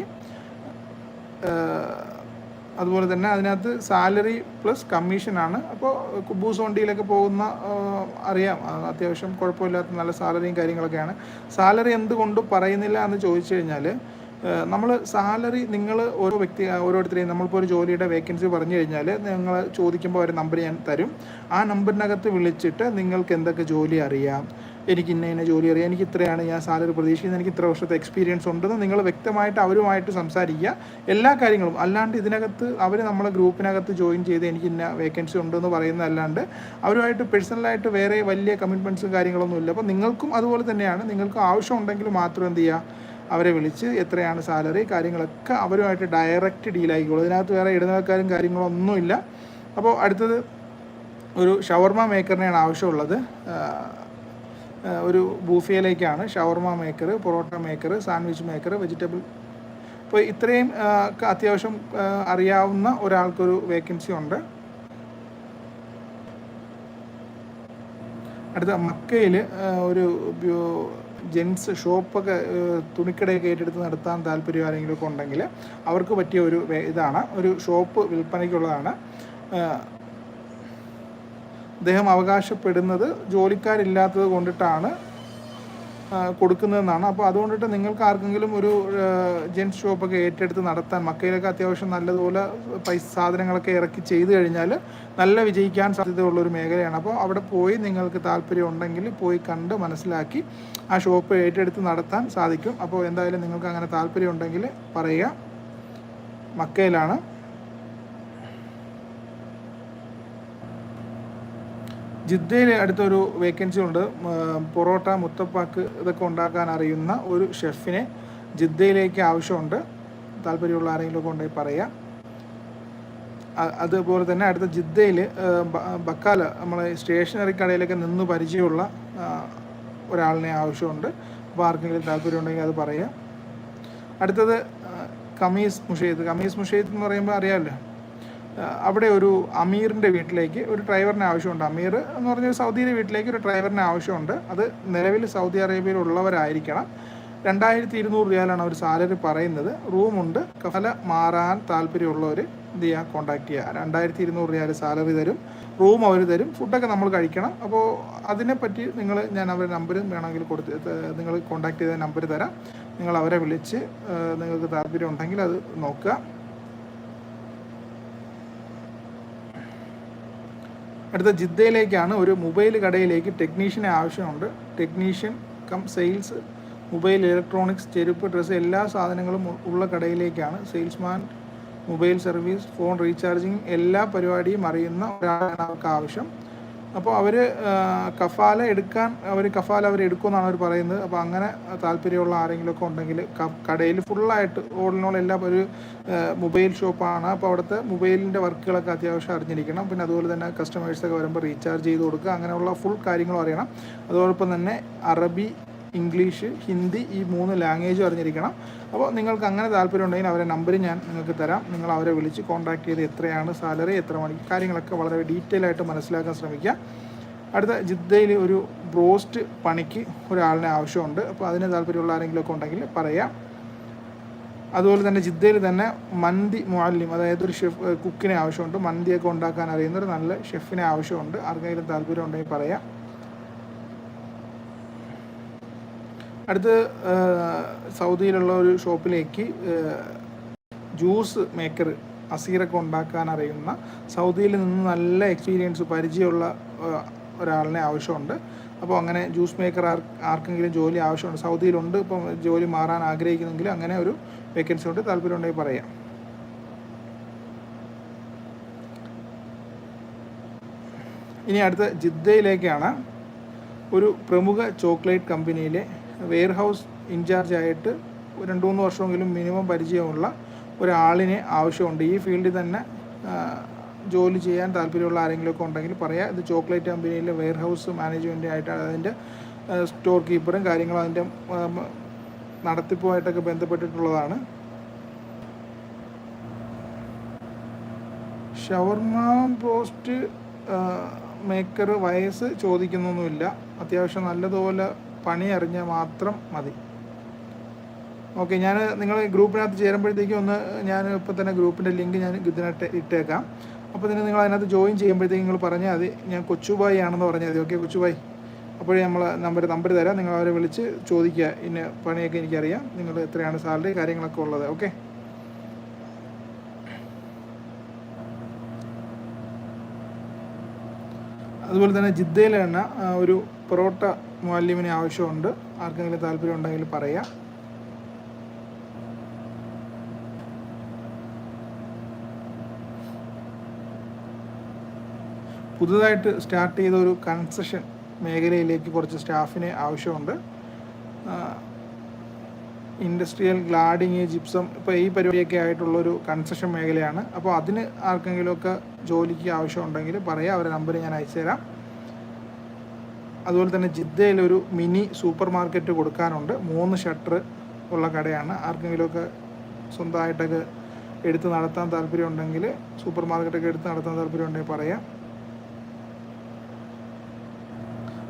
Speaker 1: അതുപോലെ തന്നെ അതിനകത്ത് സാലറി പ്ലസ് കമ്മീഷനാണ്. അപ്പോൾ കുബൂസ് വണ്ടിയിലൊക്കെ പോകുന്ന അറിയാം. അത്യാവശ്യം കുഴപ്പമില്ലാത്ത നല്ല സാലറിയും കാര്യങ്ങളൊക്കെയാണ്. സാലറി എന്തുകൊണ്ട് പറയുന്നില്ല എന്ന് ചോദിച്ചു കഴിഞ്ഞാൽ നമ്മൾ സാലറി നിങ്ങൾ ഓരോ വ്യക്തി ഓരോരുത്തരെയും നമ്മളിപ്പോൾ ഒരു ജോലിയുടെ വേക്കൻസി പറഞ്ഞു കഴിഞ്ഞാൽ നിങ്ങൾ ചോദിക്കുമ്പോൾ ഒരു നമ്പർ ഞാൻ തരും. ആ നമ്പറിനകത്ത് വിളിച്ചിട്ട് നിങ്ങൾക്ക് എന്തൊക്കെ ജോലി അറിയാം? എനിക്ക് ഇന്ന ഇന്ന ജോലി അറിയാം. എനിക്ക് ഇത്രയാണ് ഞാൻ സാലറി പ്രതീക്ഷിക്കുന്നത്. എനിക്ക് ഇത്ര വർഷത്തെ എക്സ്പീരിയൻസ് ഉണ്ടെന്ന് നിങ്ങൾ വ്യക്തമായിട്ട് അവരുമായിട്ട് സംസാരിക്കുക. എല്ലാ കാര്യങ്ങളും. അല്ലാണ്ട് ഇതിനകത്ത് അവർ നമ്മളെ ഗ്രൂപ്പിനകത്ത് ജോയിൻ ചെയ്ത് എനിക്ക് ഇന്ന വേക്കൻസി ഉണ്ടെന്ന് പറയുന്നതല്ലാണ്ട് അവരുമായിട്ട് പേഴ്സണലായിട്ട് വേറെ വലിയ കമ്മിറ്റ്മെന്റ്സും കാര്യങ്ങളൊന്നുമില്ല. അപ്പോൾ നിങ്ങൾക്കും അതുപോലെ തന്നെയാണ്. നിങ്ങൾക്ക് ആവശ്യമുണ്ടെങ്കിൽ മാത്രം എന്ത് ചെയ്യുക? അവരെ വിളിച്ച് എത്രയാണ് സാലറി കാര്യങ്ങളൊക്കെ അവരുമായിട്ട് ഡയറക്റ്റ് ഡീലായിക്കോളൂ ഇതിനകത്ത് വേറെ ഇടനിലക്കാരും കാര്യങ്ങളൊന്നുമില്ല. അപ്പോൾ അടുത്തത് ഒരു ഷവർമ മേക്കറിനെയാണ് ആവശ്യമുള്ളത്. ഒരു ബൂഫിയയിലേക്കാണ് ഷവർമ maker parotta maker sandwich maker vegetable. അപ്പോൾ ഇത്രയും അത്യാവശ്യം അറിയാവുന്ന ഒരാൾക്കൊരു വേക്കൻസി ഉണ്ട്. അടുത്ത മക്കയിൽ ഒരു ജെൻസ് ഷോപ്പൊക്കെ തുണിക്കടയൊക്കെ ഏറ്റെടുത്ത് നടത്താൻ താല്പര്യം ആരെങ്കിലും ഒക്കെ ഉണ്ടെങ്കിൽ അവർക്ക് പറ്റിയ ഒരു ഇതാണ്. ഒരു ഷോപ്പ് വിൽപ്പനയ്ക്കുള്ളതാണ്. അദ്ദേഹം അവകാശപ്പെടുന്നത് ജോലിക്കാരില്ലാത്തത് കൊണ്ടിട്ടാണ് കൊടുക്കുന്നതെന്നാണ്. അപ്പോൾ അതുകൊണ്ടിട്ട് നിങ്ങൾക്ക് ആർക്കെങ്കിലും ഒരു ജെൻസ് ഷോപ്പൊക്കെ ഏറ്റെടുത്ത് നടത്താൻ മക്കയിലൊക്കെ അത്യാവശ്യം നല്ലതുപോലെ പൈസ സാധനങ്ങളൊക്കെ ഇറക്കി ചെയ്തു കഴിഞ്ഞാൽ നല്ല വിജയിക്കാൻ സാധ്യതയുള്ള ഒരു മേഖലയാണ്. അപ്പോൾ അവിടെ പോയി നിങ്ങൾക്ക് താല്പര്യം ഉണ്ടെങ്കിൽ പോയി കണ്ട് മനസ്സിലാക്കി ആ ഷോപ്പ് ഏറ്റെടുത്ത് നടത്താൻ സാധിക്കും. അപ്പോൾ എന്തായാലും നിങ്ങൾക്ക് അങ്ങനെ താല്പര്യം ഉണ്ടെങ്കിൽ പറയുക. മക്കയിലാണ്. ജിദ്ദയിൽ അടുത്തൊരു വേക്കൻസി ഉണ്ട്. പൊറോട്ട മുത്തപ്പാക്ക് ഇതൊക്കെ ഉണ്ടാക്കാൻ അറിയുന്ന ഒരു ഷെഫിനെ ജിദ്ദയിലേക്ക് ആവശ്യമുണ്ട്. താല്പര്യമുള്ള ആരെങ്കിലും ഉണ്ടെങ്കിൽ പറയാം. അതുപോലെ തന്നെ അടുത്ത ജിദ്ദയിൽ ബക്കാല നമ്മളെ സ്റ്റേഷനറി കടയിലൊക്കെ നിന്ന് പരിചയമുള്ള ഒരാളിനെ ആവശ്യമുണ്ട്. അപ്പോൾ ആർക്കെങ്കിലും താല്പര്യം ഉണ്ടെങ്കിൽ അത് പറയാം. അടുത്തത് കമീസ് മുഷീദ്. കമീസ് മുഷീദ് എന്ന് പറയുമ്പോൾ അറിയാമല്ലോ. അവിടെ ഒരു അമീറിന്റെ വീട്ടിലേക്ക് ഒരു ഡ്രൈവറിന് ആവശ്യമുണ്ട്. അമീർ എന്ന് പറഞ്ഞ സൗദിയുടെ വീട്ടിലേക്ക് ഒരു ഡ്രൈവറിന് ആവശ്യമുണ്ട്. അത് നിലവിൽ സൗദി അറേബ്യയിലുള്ളവരായിരിക്കണം രണ്ടായിരത്തി ഇരുന്നൂറ് റിയാലാണ് അവർ സാലറി പറയുന്നത്. റൂമുണ്ട്. കഫല മാറാൻ താല്പര്യമുള്ളവർ എന്ത് ചെയ്യുക? കോൺടാക്ട് ചെയ്യുക. രണ്ടായിരത്തി ഇരുന്നൂറ് റിയാൽ സാലറി തരും. റൂം അവർ തരും. ഫുഡൊക്കെ നമ്മൾ കഴിക്കണം. അപ്പോൾ അതിനെപ്പറ്റി നിങ്ങൾ ഞാൻ അവരുടെ നമ്പർ വേണമെങ്കിൽ കൊടുത്ത് നിങ്ങൾ കോൺടാക്ട് ചെയ്ത നമ്പർ തരാം. നിങ്ങൾ അവരെ വിളിച്ച് നിങ്ങൾക്ക് താല്പര്യം ഉണ്ടെങ്കിൽ അത് നോക്കുക. അടുത്ത ജിദ്ദയിലേക്കാണ് ഒരു മൊബൈൽ കടയിലേക്ക് ടെക്നീഷ്യനെ ആവശ്യമുണ്ട്. Technician cum sales mobile electronics ചെരുപ്പ് ഡ്രസ്സ് എല്ലാ സാധനങ്ങളും ഉള്ള കടയിലേക്കാണ്. Salesman mobile service phone recharging എല്ലാ പരിപാടിയും അറിയുന്ന ഒരാളാണ് അവർക്ക് ആവശ്യം. അപ്പോൾ അവർ കഫാല എടുക്കാൻ അവർ കഫാല അവർ എടുക്കുമെന്നാണ് അവർ പറയുന്നത്. അപ്പോൾ അങ്ങനെ താല്പര്യമുള്ള ആരെങ്കിലുമൊക്കെ ഉണ്ടെങ്കിൽ കടയിൽ ഫുള്ളായിട്ട് ഓളിനോൾ എല്ലാം ഒരു മൊബൈൽ ഷോപ്പാണ്. അപ്പോൾ അവിടുത്തെ മൊബൈലിന്റെ വർക്കുകളൊക്കെ അത്യാവശ്യം അറിഞ്ഞിരിക്കണം. പിന്നെ അതുപോലെ തന്നെ കസ്റ്റമേഴ്സൊക്കെ വരുമ്പോൾ റീചാർജ് ചെയ്ത് കൊടുക്കുക. അങ്ങനെയുള്ള ഫുൾ കാര്യങ്ങളും അറിയണം. അതോടൊപ്പം തന്നെ അറബി ഇംഗ്ലീഷ് ഹിന്ദി ഈ മൂന്ന് ലാംഗ്വേജും അറിഞ്ഞിരിക്കണം. അപ്പോൾ നിങ്ങൾക്ക് അങ്ങനെ താല്പര്യം ഉണ്ടെങ്കിൽ അവരെ നമ്പർ ഞാൻ നിങ്ങൾക്ക് തരാം. നിങ്ങൾ അവരെ വിളിച്ച് കോൺടാക്ട് ചെയ്ത് എത്രയാണ് സാലറി എത്ര മണി കാര്യങ്ങളൊക്കെ വളരെ ഡീറ്റെയിൽ ആയിട്ട് മനസ്സിലാക്കാൻ ശ്രമിക്കുക. അടുത്ത ജിദ്ദയിൽ ഒരു ബ്രോസ്റ്റ് പണിക്ക് ഒരാളിനെ ആവശ്യമുണ്ട്. അപ്പോൾ അതിന് താല്പര്യമുള്ള ആരെങ്കിലുമൊക്കെ ഉണ്ടെങ്കിൽ പറയാം. അതുപോലെ തന്നെ ജിദ്ദയിൽ തന്നെ മന്തി മുഅല്ലിം അതായത് ഒരു ഷെഫ് കുക്കിനെ ആവശ്യമുണ്ട്. മന്തിയൊക്കെ ഉണ്ടാക്കാൻ അറിയുന്ന ഒരു നല്ല ഷെഫിനെ ആവശ്യമുണ്ട്. ആർക്കെങ്കിലും താല്പര്യം ഉണ്ടെങ്കിൽ പറയാം. അടുത്ത് സൗദിയിലുള്ള ഒരു ഷോപ്പിലേക്ക് ജ്യൂസ് മേക്കർ അസീറൊക്കെ ഉണ്ടാക്കാൻ അറിയുന്ന സൗദിയിൽ നിന്ന് നല്ല എക്സ്പീരിയൻസ് പരിചയമുള്ള ഒരാളിനെ ആവശ്യമുണ്ട്. അപ്പോൾ അങ്ങനെ ജ്യൂസ് മേക്കർ ആർ ആർക്കെങ്കിലും ജോലി ആവശ്യമുണ്ട് സൗദിയിലുണ്ട് ഇപ്പം ജോലി മാറാൻ ആഗ്രഹിക്കുന്നെങ്കിൽ അങ്ങനെ ഒരു വേക്കൻസി ഉണ്ട്. താല്പര്യം ഉണ്ടെങ്കിൽ പറയാം. ഇനി അടുത്ത ജിദ്ദയിലേക്കാണ്. ഒരു പ്രമുഖ ചോക്ലേറ്റ് കമ്പനിയിലെ വെയർഹൗസ് ഇൻചാർജായിട്ട് രണ്ട് മൂന്ന് വർഷമെങ്കിലും മിനിമം പരിചയമുള്ള ഒരാളിനെ ആവശ്യമുണ്ട്. ഈ ഫീൽഡിൽ തന്നെ ജോലി ചെയ്യാൻ താല്പര്യമുള്ള ആരെങ്കിലുമൊക്കെ ഉണ്ടെങ്കിൽ പറയാം ഇത് ചോക്ലേറ്റ് കമ്പനിയിലെ വെയർഹൗസ് മാനേജ്മെന്റ് ആയിട്ടാണ് അതിന്റെ സ്റ്റോർ കീപ്പറും കാര്യങ്ങളും അതിന്റെ നടത്തിപ്പുമായിട്ടൊക്കെ ബന്ധപ്പെട്ടിട്ടുള്ളതാണ്. ഷവർമ പോസ്റ്റ് മേക്കർ വയസ്സ് ചോദിക്കുന്നൊന്നുമില്ല. അത്യാവശ്യം നല്ലതുപോലെ പണി അറിഞ്ഞാൽ മാത്രം മതി. ഓക്കെ ഞാൻ നിങ്ങൾ ഗ്രൂപ്പിനകത്ത് ചേരുമ്പോഴത്തേക്കും ഒന്ന് ഞാൻ ഇപ്പോൾ തന്നെ ഗ്രൂപ്പിന്റെ ലിങ്ക് ഞാൻ ഇതിനകത്ത് ഇട്ടേക്കാം. അപ്പോൾ തന്നെ നിങ്ങൾ അതിനകത്ത് ജോയിൻ ചെയ്യുമ്പോഴത്തേക്കും നിങ്ങൾ പറഞ്ഞാൽ മതി. ഞാൻ കൊച്ചുബായി ആണെന്ന് പറഞ്ഞാൽ മതി. ഓക്കെ കൊച്ചുബായി. അപ്പോഴേ നമ്മൾ നമ്പർ നമ്പർ തരാം. നിങ്ങൾ അവരെ വിളിച്ച് ചോദിക്കുക. ഇന്ന പണിയൊക്കെ എനിക്കറിയാം. നിങ്ങൾ എത്രയാണ് സാലറി കാര്യങ്ങളൊക്കെ ഉള്ളത്. ഓക്കെ. അതുപോലെ തന്നെ ജിദ്ദയിലെണ്ണ ഒരു പൊറോട്ട മുഅല്ലിമിനെ ആവശ്യമുണ്ട്. ആർക്കെങ്കിലും താല്പര്യം ഉണ്ടെങ്കിൽ പറയാം. പുതുതായിട്ട് സ്റ്റാർട്ട് ചെയ്ത ഒരു കൺസഷൻ മേഖലയിലേക്ക് കുറച്ച് സ്റ്റാഫിന് ആവശ്യമുണ്ട്. ഇൻഡസ്ട്രിയൽ ഗ്ലാഡിങ് ജിപ്സം ഇപ്പോൾ ഈ പരിപാടിയൊക്കെ ആയിട്ടുള്ളൊരു കൺസഷൻ മേഖലയാണ്. അപ്പോൾ അതിന് ആർക്കെങ്കിലുമൊക്കെ ജോലിക്ക് ആവശ്യമുണ്ടെങ്കിൽ പറയാം. അവരുടെ നമ്പർ ഞാൻ അയച്ചു തരാം അതുപോലെ തന്നെ ജിദ്ദയിൽ ഒരു മിനി സൂപ്പർ മാർക്കറ്റ് കൊടുക്കാനുണ്ട്. മൂന്ന് ഷട്ടർ ഉള്ള കടയാണ്. ആർക്കെങ്കിലുമൊക്കെ സ്വന്തമായിട്ടൊക്കെ എടുത്ത് നടത്താൻ താല്പര്യമുണ്ടെങ്കിൽ സൂപ്പർ മാർക്കറ്റൊക്കെ എടുത്ത് നടത്താൻ താല്പര്യമുണ്ടെങ്കിൽ പറയാം.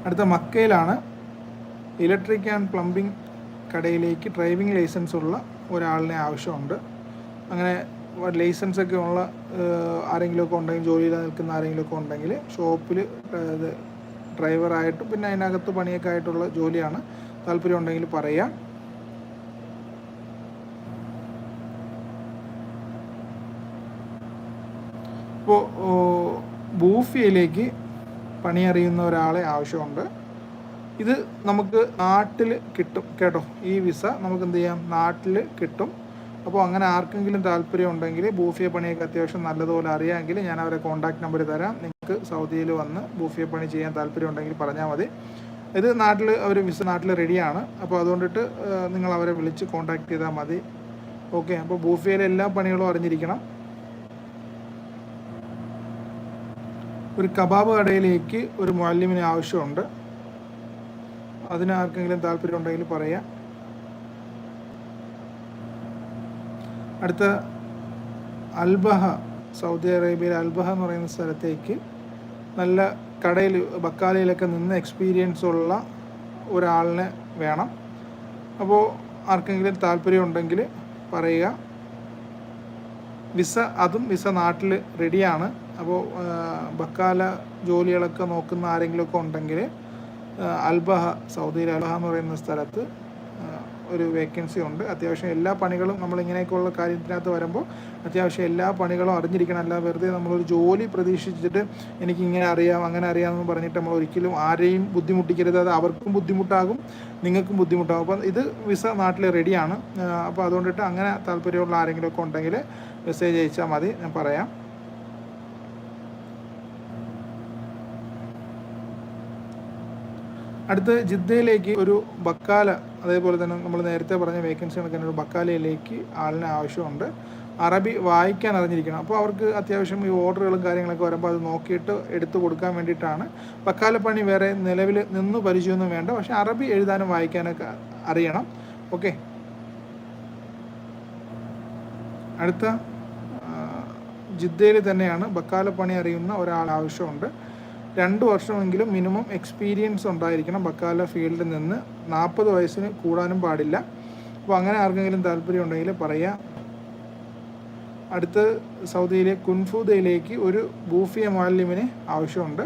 Speaker 1: അടുത്ത മക്കയിലാണ് ഇലക്ട്രിക് ആൻഡ് പ്ലംബിംഗ് കടയിലേക്ക് ഡ്രൈവിംഗ് ലൈസൻസ് ഉള്ള ഒരാളിനെ ആവശ്യമുണ്ട്. അങ്ങനെ ലൈസൻസ് ഒക്കെ ഉള്ള ആരെങ്കിലുമൊക്കെ ഉണ്ടെങ്കിൽ ജോലിയിൽ നിൽക്കുന്ന ആരെങ്കിലുമൊക്കെ ഉണ്ടെങ്കിൽ ഷോപ്പിൽ ഡ്രൈവറായിട്ടും പിന്നെ അതിനകത്ത് പണിയൊക്കെ ആയിട്ടുള്ള ജോലിയാണ്. താല്പര്യം ഉണ്ടെങ്കിൽ പറയാം. ഇപ്പോൾ ബൂഫിയയിലേക്ക് പണി അറിയുന്ന ഒരാളെ ആവശ്യമുണ്ട്. ഇത് നമുക്ക് നാട്ടിൽ കിട്ടും കേട്ടോ. ഈ വിസ നമുക്ക് എന്ത് ചെയ്യാം? നാട്ടിൽ കിട്ടും. അപ്പോൾ അങ്ങനെ ആർക്കെങ്കിലും താല്പര്യം ഉണ്ടെങ്കിൽ ബൂഫിയ പണിയൊക്കെ അത്യാവശ്യം നല്ലതുപോലെ അറിയാമെങ്കിൽ ഞാൻ അവരെ കോൺടാക്ട് നമ്പർ തരാം. നിങ്ങൾക്ക് സൗദിയിൽ വന്ന് ബൂഫിയ പണി ചെയ്യാൻ താല്പര്യം ഉണ്ടെങ്കിൽ പറഞ്ഞാൽ മതി. ഇത് നാട്ടിൽ അവർ വിസ നാട്ടിൽ റെഡിയാണ്. അപ്പോൾ അതുകൊണ്ടിട്ട് നിങ്ങൾ അവരെ വിളിച്ച് കോൺടാക്ട് ചെയ്താൽ മതി. ഓക്കെ അപ്പോൾ ബൂഫിയയിലെ എല്ലാ പണികളും അറിഞ്ഞിരിക്കണം. ഒരു കബാബ് കടയിലേക്ക് ഒരു മുഅല്ലിമിനെ ആവശ്യമുണ്ട്. അതിന് ആർക്കെങ്കിലും താല്പര്യം ഉണ്ടെങ്കിൽ പറയാം. അടുത്ത അൽബഹ സൗദി അറേബ്യയിലെ അൽബഹ എന്ന് പറയുന്ന സ്ഥലത്തേക്ക് നല്ല കടയിൽ ബക്കാലയിലൊക്കെ നിന്ന് എക്സ്പീരിയൻസ് ഉള്ള ഒരാളിനെ വേണം. അപ്പോൾ ആർക്കെങ്കിലും താല്പര്യം ഉണ്ടെങ്കിൽ പറയുക. വിസ അതും വിസ നാട്ടിൽ റെഡിയാണ് അപ്പോൾ ബക്കാല ജോലികളൊക്കെ നോക്കുന്ന ആരെങ്കിലുമൊക്കെ ഉണ്ടെങ്കിൽ അൽബഹ സൗദിയിൽ അൽബഹ എന്ന് പറയുന്ന സ്ഥലത്ത് ഒരു വേക്കൻസി ഉണ്ട്. അത്യാവശ്യം എല്ലാ പണികളും നമ്മൾ ഇങ്ങനെയൊക്കെയുള്ള കാര്യത്തിനകത്ത് വരുമ്പോൾ അത്യാവശ്യം എല്ലാ പണികളും അറിഞ്ഞിരിക്കണം. അല്ല വെറുതെ നമ്മളൊരു ജോലി പ്രതീക്ഷിച്ചിട്ട് എനിക്ക് ഇങ്ങനെ അറിയാം അങ്ങനെ അറിയാമെന്ന് പറഞ്ഞിട്ട് നമ്മൾ ഒരിക്കലും ആരെയും ബുദ്ധിമുട്ടിക്കരുത്. അത് അവർക്കും ബുദ്ധിമുട്ടാകും നിങ്ങൾക്കും ബുദ്ധിമുട്ടാകും. അപ്പം ഇത് വിസ നാട്ടിൽ റെഡിയാണ് അപ്പോൾ അതുകൊണ്ടിട്ട് അങ്ങനെ താല്പര്യമുള്ള ആരെങ്കിലുമൊക്കെ ഉണ്ടെങ്കിൽ മെസ്സേജ് അയച്ചാൽ മതി. ഞാൻ പറയാം. അടുത്ത് ജിദ്ദയിലേക്ക് ഒരു ബക്കാല അതേപോലെ തന്നെ നമ്മൾ നേരത്തെ പറഞ്ഞ വേക്കൻസി ഒരു ബക്കാലയിലേക്ക് ആളിനെ ആവശ്യമുണ്ട്. അറബി വായിക്കാൻ അറിഞ്ഞിരിക്കണം. അപ്പോൾ അവർക്ക് അത്യാവശ്യം ഈ ഓർഡറുകളും കാര്യങ്ങളൊക്കെ വരുമ്പോൾ അത് നോക്കിയിട്ട് എടുത്തു കൊടുക്കാൻ വേണ്ടിയിട്ടാണ്. ബക്കാലപ്പണി വേറെ നിലവിൽ നിന്ന് പരിചയമൊന്നും വേണ്ട. പക്ഷെ അറബി എഴുതാനും വായിക്കാനൊക്കെ അറിയണം. ഓക്കെ. അടുത്ത ജിദ്ദയിൽ തന്നെയാണ് ബക്കാലപ്പണി അറിയുന്ന ഒരാൾ ആവശ്യമുണ്ട്. രണ്ട് വർഷമെങ്കിലും മിനിമം എക്സ്പീരിയൻസ് ഉണ്ടായിരിക്കണം ബക്കാല ഫീൽഡിൽ നിന്ന്. നാൽപ്പത് വയസ്സിന് കൂടാനും പാടില്ല. അപ്പോൾ അങ്ങനെ ആർക്കെങ്കിലും താല്പര്യം ഉണ്ടെങ്കിൽ പറയാം. അടുത്ത് സൗദിയിലെ കുൻഫുദയിലേക്ക് ഒരു ബൂഫിയ മാലിന്യമിന് ആവശ്യമുണ്ട്.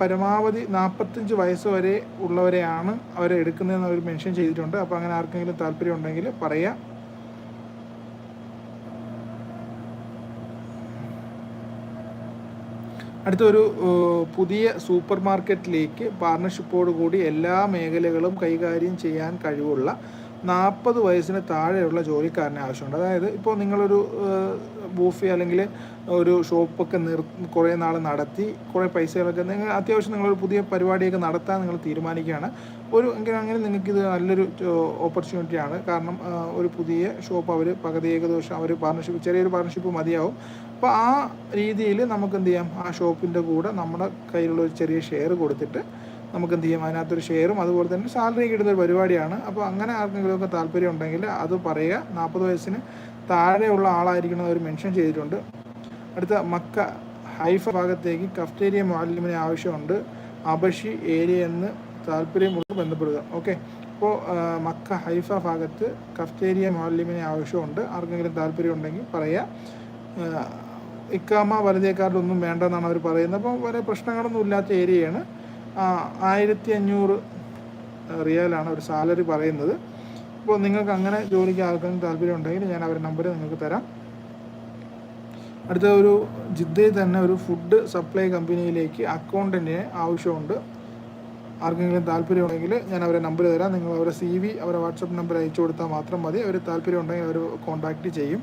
Speaker 1: പരമാവധി നാൽപ്പത്തഞ്ച് വയസ്സ് വരെ ഉള്ളവരെയാണ് അവരെ എടുക്കുന്നതെന്ന് അവർ മെൻഷൻ ചെയ്തിട്ടുണ്ട്. അപ്പോൾ അങ്ങനെ ആർക്കെങ്കിലും താല്പര്യം ഉണ്ടെങ്കിൽ പറയാം. അടുത്തൊരു പുതിയ സൂപ്പർ മാർക്കറ്റിലേക്ക് പാർട്ണർഷിപ്പോട് കൂടി എല്ലാ മേഖലകളും കൈകാര്യം ചെയ്യാൻ കഴിവുള്ള നാൽപ്പത് വയസ്സിന് താഴെയുള്ള ജോലിക്കാരനെ ആവശ്യമുണ്ട്. അതായത് ഇപ്പോൾ നിങ്ങളൊരു ബൂഫി അല്ലെങ്കിൽ ഒരു ഷോപ്പൊക്കെ നിർ കുറേ നാൾ നടത്തി കുറേ പൈസകളൊക്കെ നിങ്ങൾ അത്യാവശ്യം നിങ്ങളൊരു പുതിയ പരിപാടിയൊക്കെ നടത്താൻ നിങ്ങൾ തീരുമാനിക്കുകയാണ്. ഒരു എങ്കിൽ അങ്ങനെ നിങ്ങൾക്ക് ഇത് നല്ലൊരു ഓപ്പർച്യൂണിറ്റിയാണ് കാരണം ഒരു പുതിയ ഷോപ്പ് അവർ പകുതി ഏകദേശം അവർ പാർട്ണർഷിപ്പ് ചെറിയൊരു പാർട്ണർഷിപ്പ് മതിയാവും. അപ്പോൾ ആ രീതിയിൽ നമുക്ക് എന്ത് ചെയ്യാം? ആ ഷോപ്പിന്റെ കൂടെ നമ്മുടെ കയ്യിലുള്ള ഒരു ചെറിയ ഷെയർ കൊടുത്തിട്ട് നമുക്ക് എന്ത് ചെയ്യാം? അതിനകത്തൊരു ഷെയറും അതുപോലെ തന്നെ സാലറി കിട്ടുന്ന ഒരു പരിപാടിയാണ്. അപ്പോൾ അങ്ങനെ ആർക്കെങ്കിലുമൊക്കെ താല്പര്യം ഉണ്ടെങ്കിൽ അത് പറയുക. നാൽപ്പത് വയസ്സിന് താഴെയുള്ള ആളായിരിക്കണം അവർ മെൻഷൻ ചെയ്തിട്ടുണ്ട്. അടുത്ത മക്ക ഹൈഫ ഭാഗത്തേക്ക് കഫ്റ്റേരിയ മാലിന്യമിന് ആവശ്യമുണ്ട്. അബഷി ഏരിയ എന്ന് താല്പര്യമുള്ള ബന്ധപ്പെടുക. ഓക്കെ അപ്പോൾ മക്ക ഹൈഫ ഭാഗത്ത് കഫ്റ്റേരിയ മാലിന്യമിന് ആവശ്യമുണ്ട്. ആർക്കെങ്കിലും താല്പര്യം ഉണ്ടെങ്കിൽ പറയാം. ഇക്കാമ വലതിയേക്കാരുടെ ഒന്നും വേണ്ടെന്നാണ് അവർ പറയുന്നത്. അപ്പോൾ വളരെ പ്രശ്നങ്ങളൊന്നും ഇല്ലാത്ത ഏരിയയാണ്. ആയിരത്തി അഞ്ഞൂറ് റിയാലാണ് ഒരു സാലറി പറയുന്നത്. അപ്പോൾ നിങ്ങൾക്ക് അങ്ങനെ ജോലിക്ക് ആർക്കെങ്കിലും താല്പര്യം ഉണ്ടെങ്കിൽ ഞാൻ അവരുടെ നമ്പർ നിങ്ങൾക്ക് തരാം. അടുത്ത ഒരു ജിദ്ദയിൽ തന്നെ ഒരു ഫുഡ് സപ്ലൈ കമ്പനിയിലേക്ക് അക്കൗണ്ടന്റിനെ ആവശ്യമുണ്ട്. ആർക്കെങ്കിലും താല്പര്യമുണ്ടെങ്കിൽ ഞാൻ അവരെ നമ്പർ തരാം. നിങ്ങൾ അവരെ സി വി അവരെ വാട്സപ്പ് നമ്പർ അയച്ചു കൊടുത്താൽ മാത്രം മതി. അവർ താല്പര്യം ഉണ്ടെങ്കിൽ അവർ കോൺടാക്റ്റ് ചെയ്യും.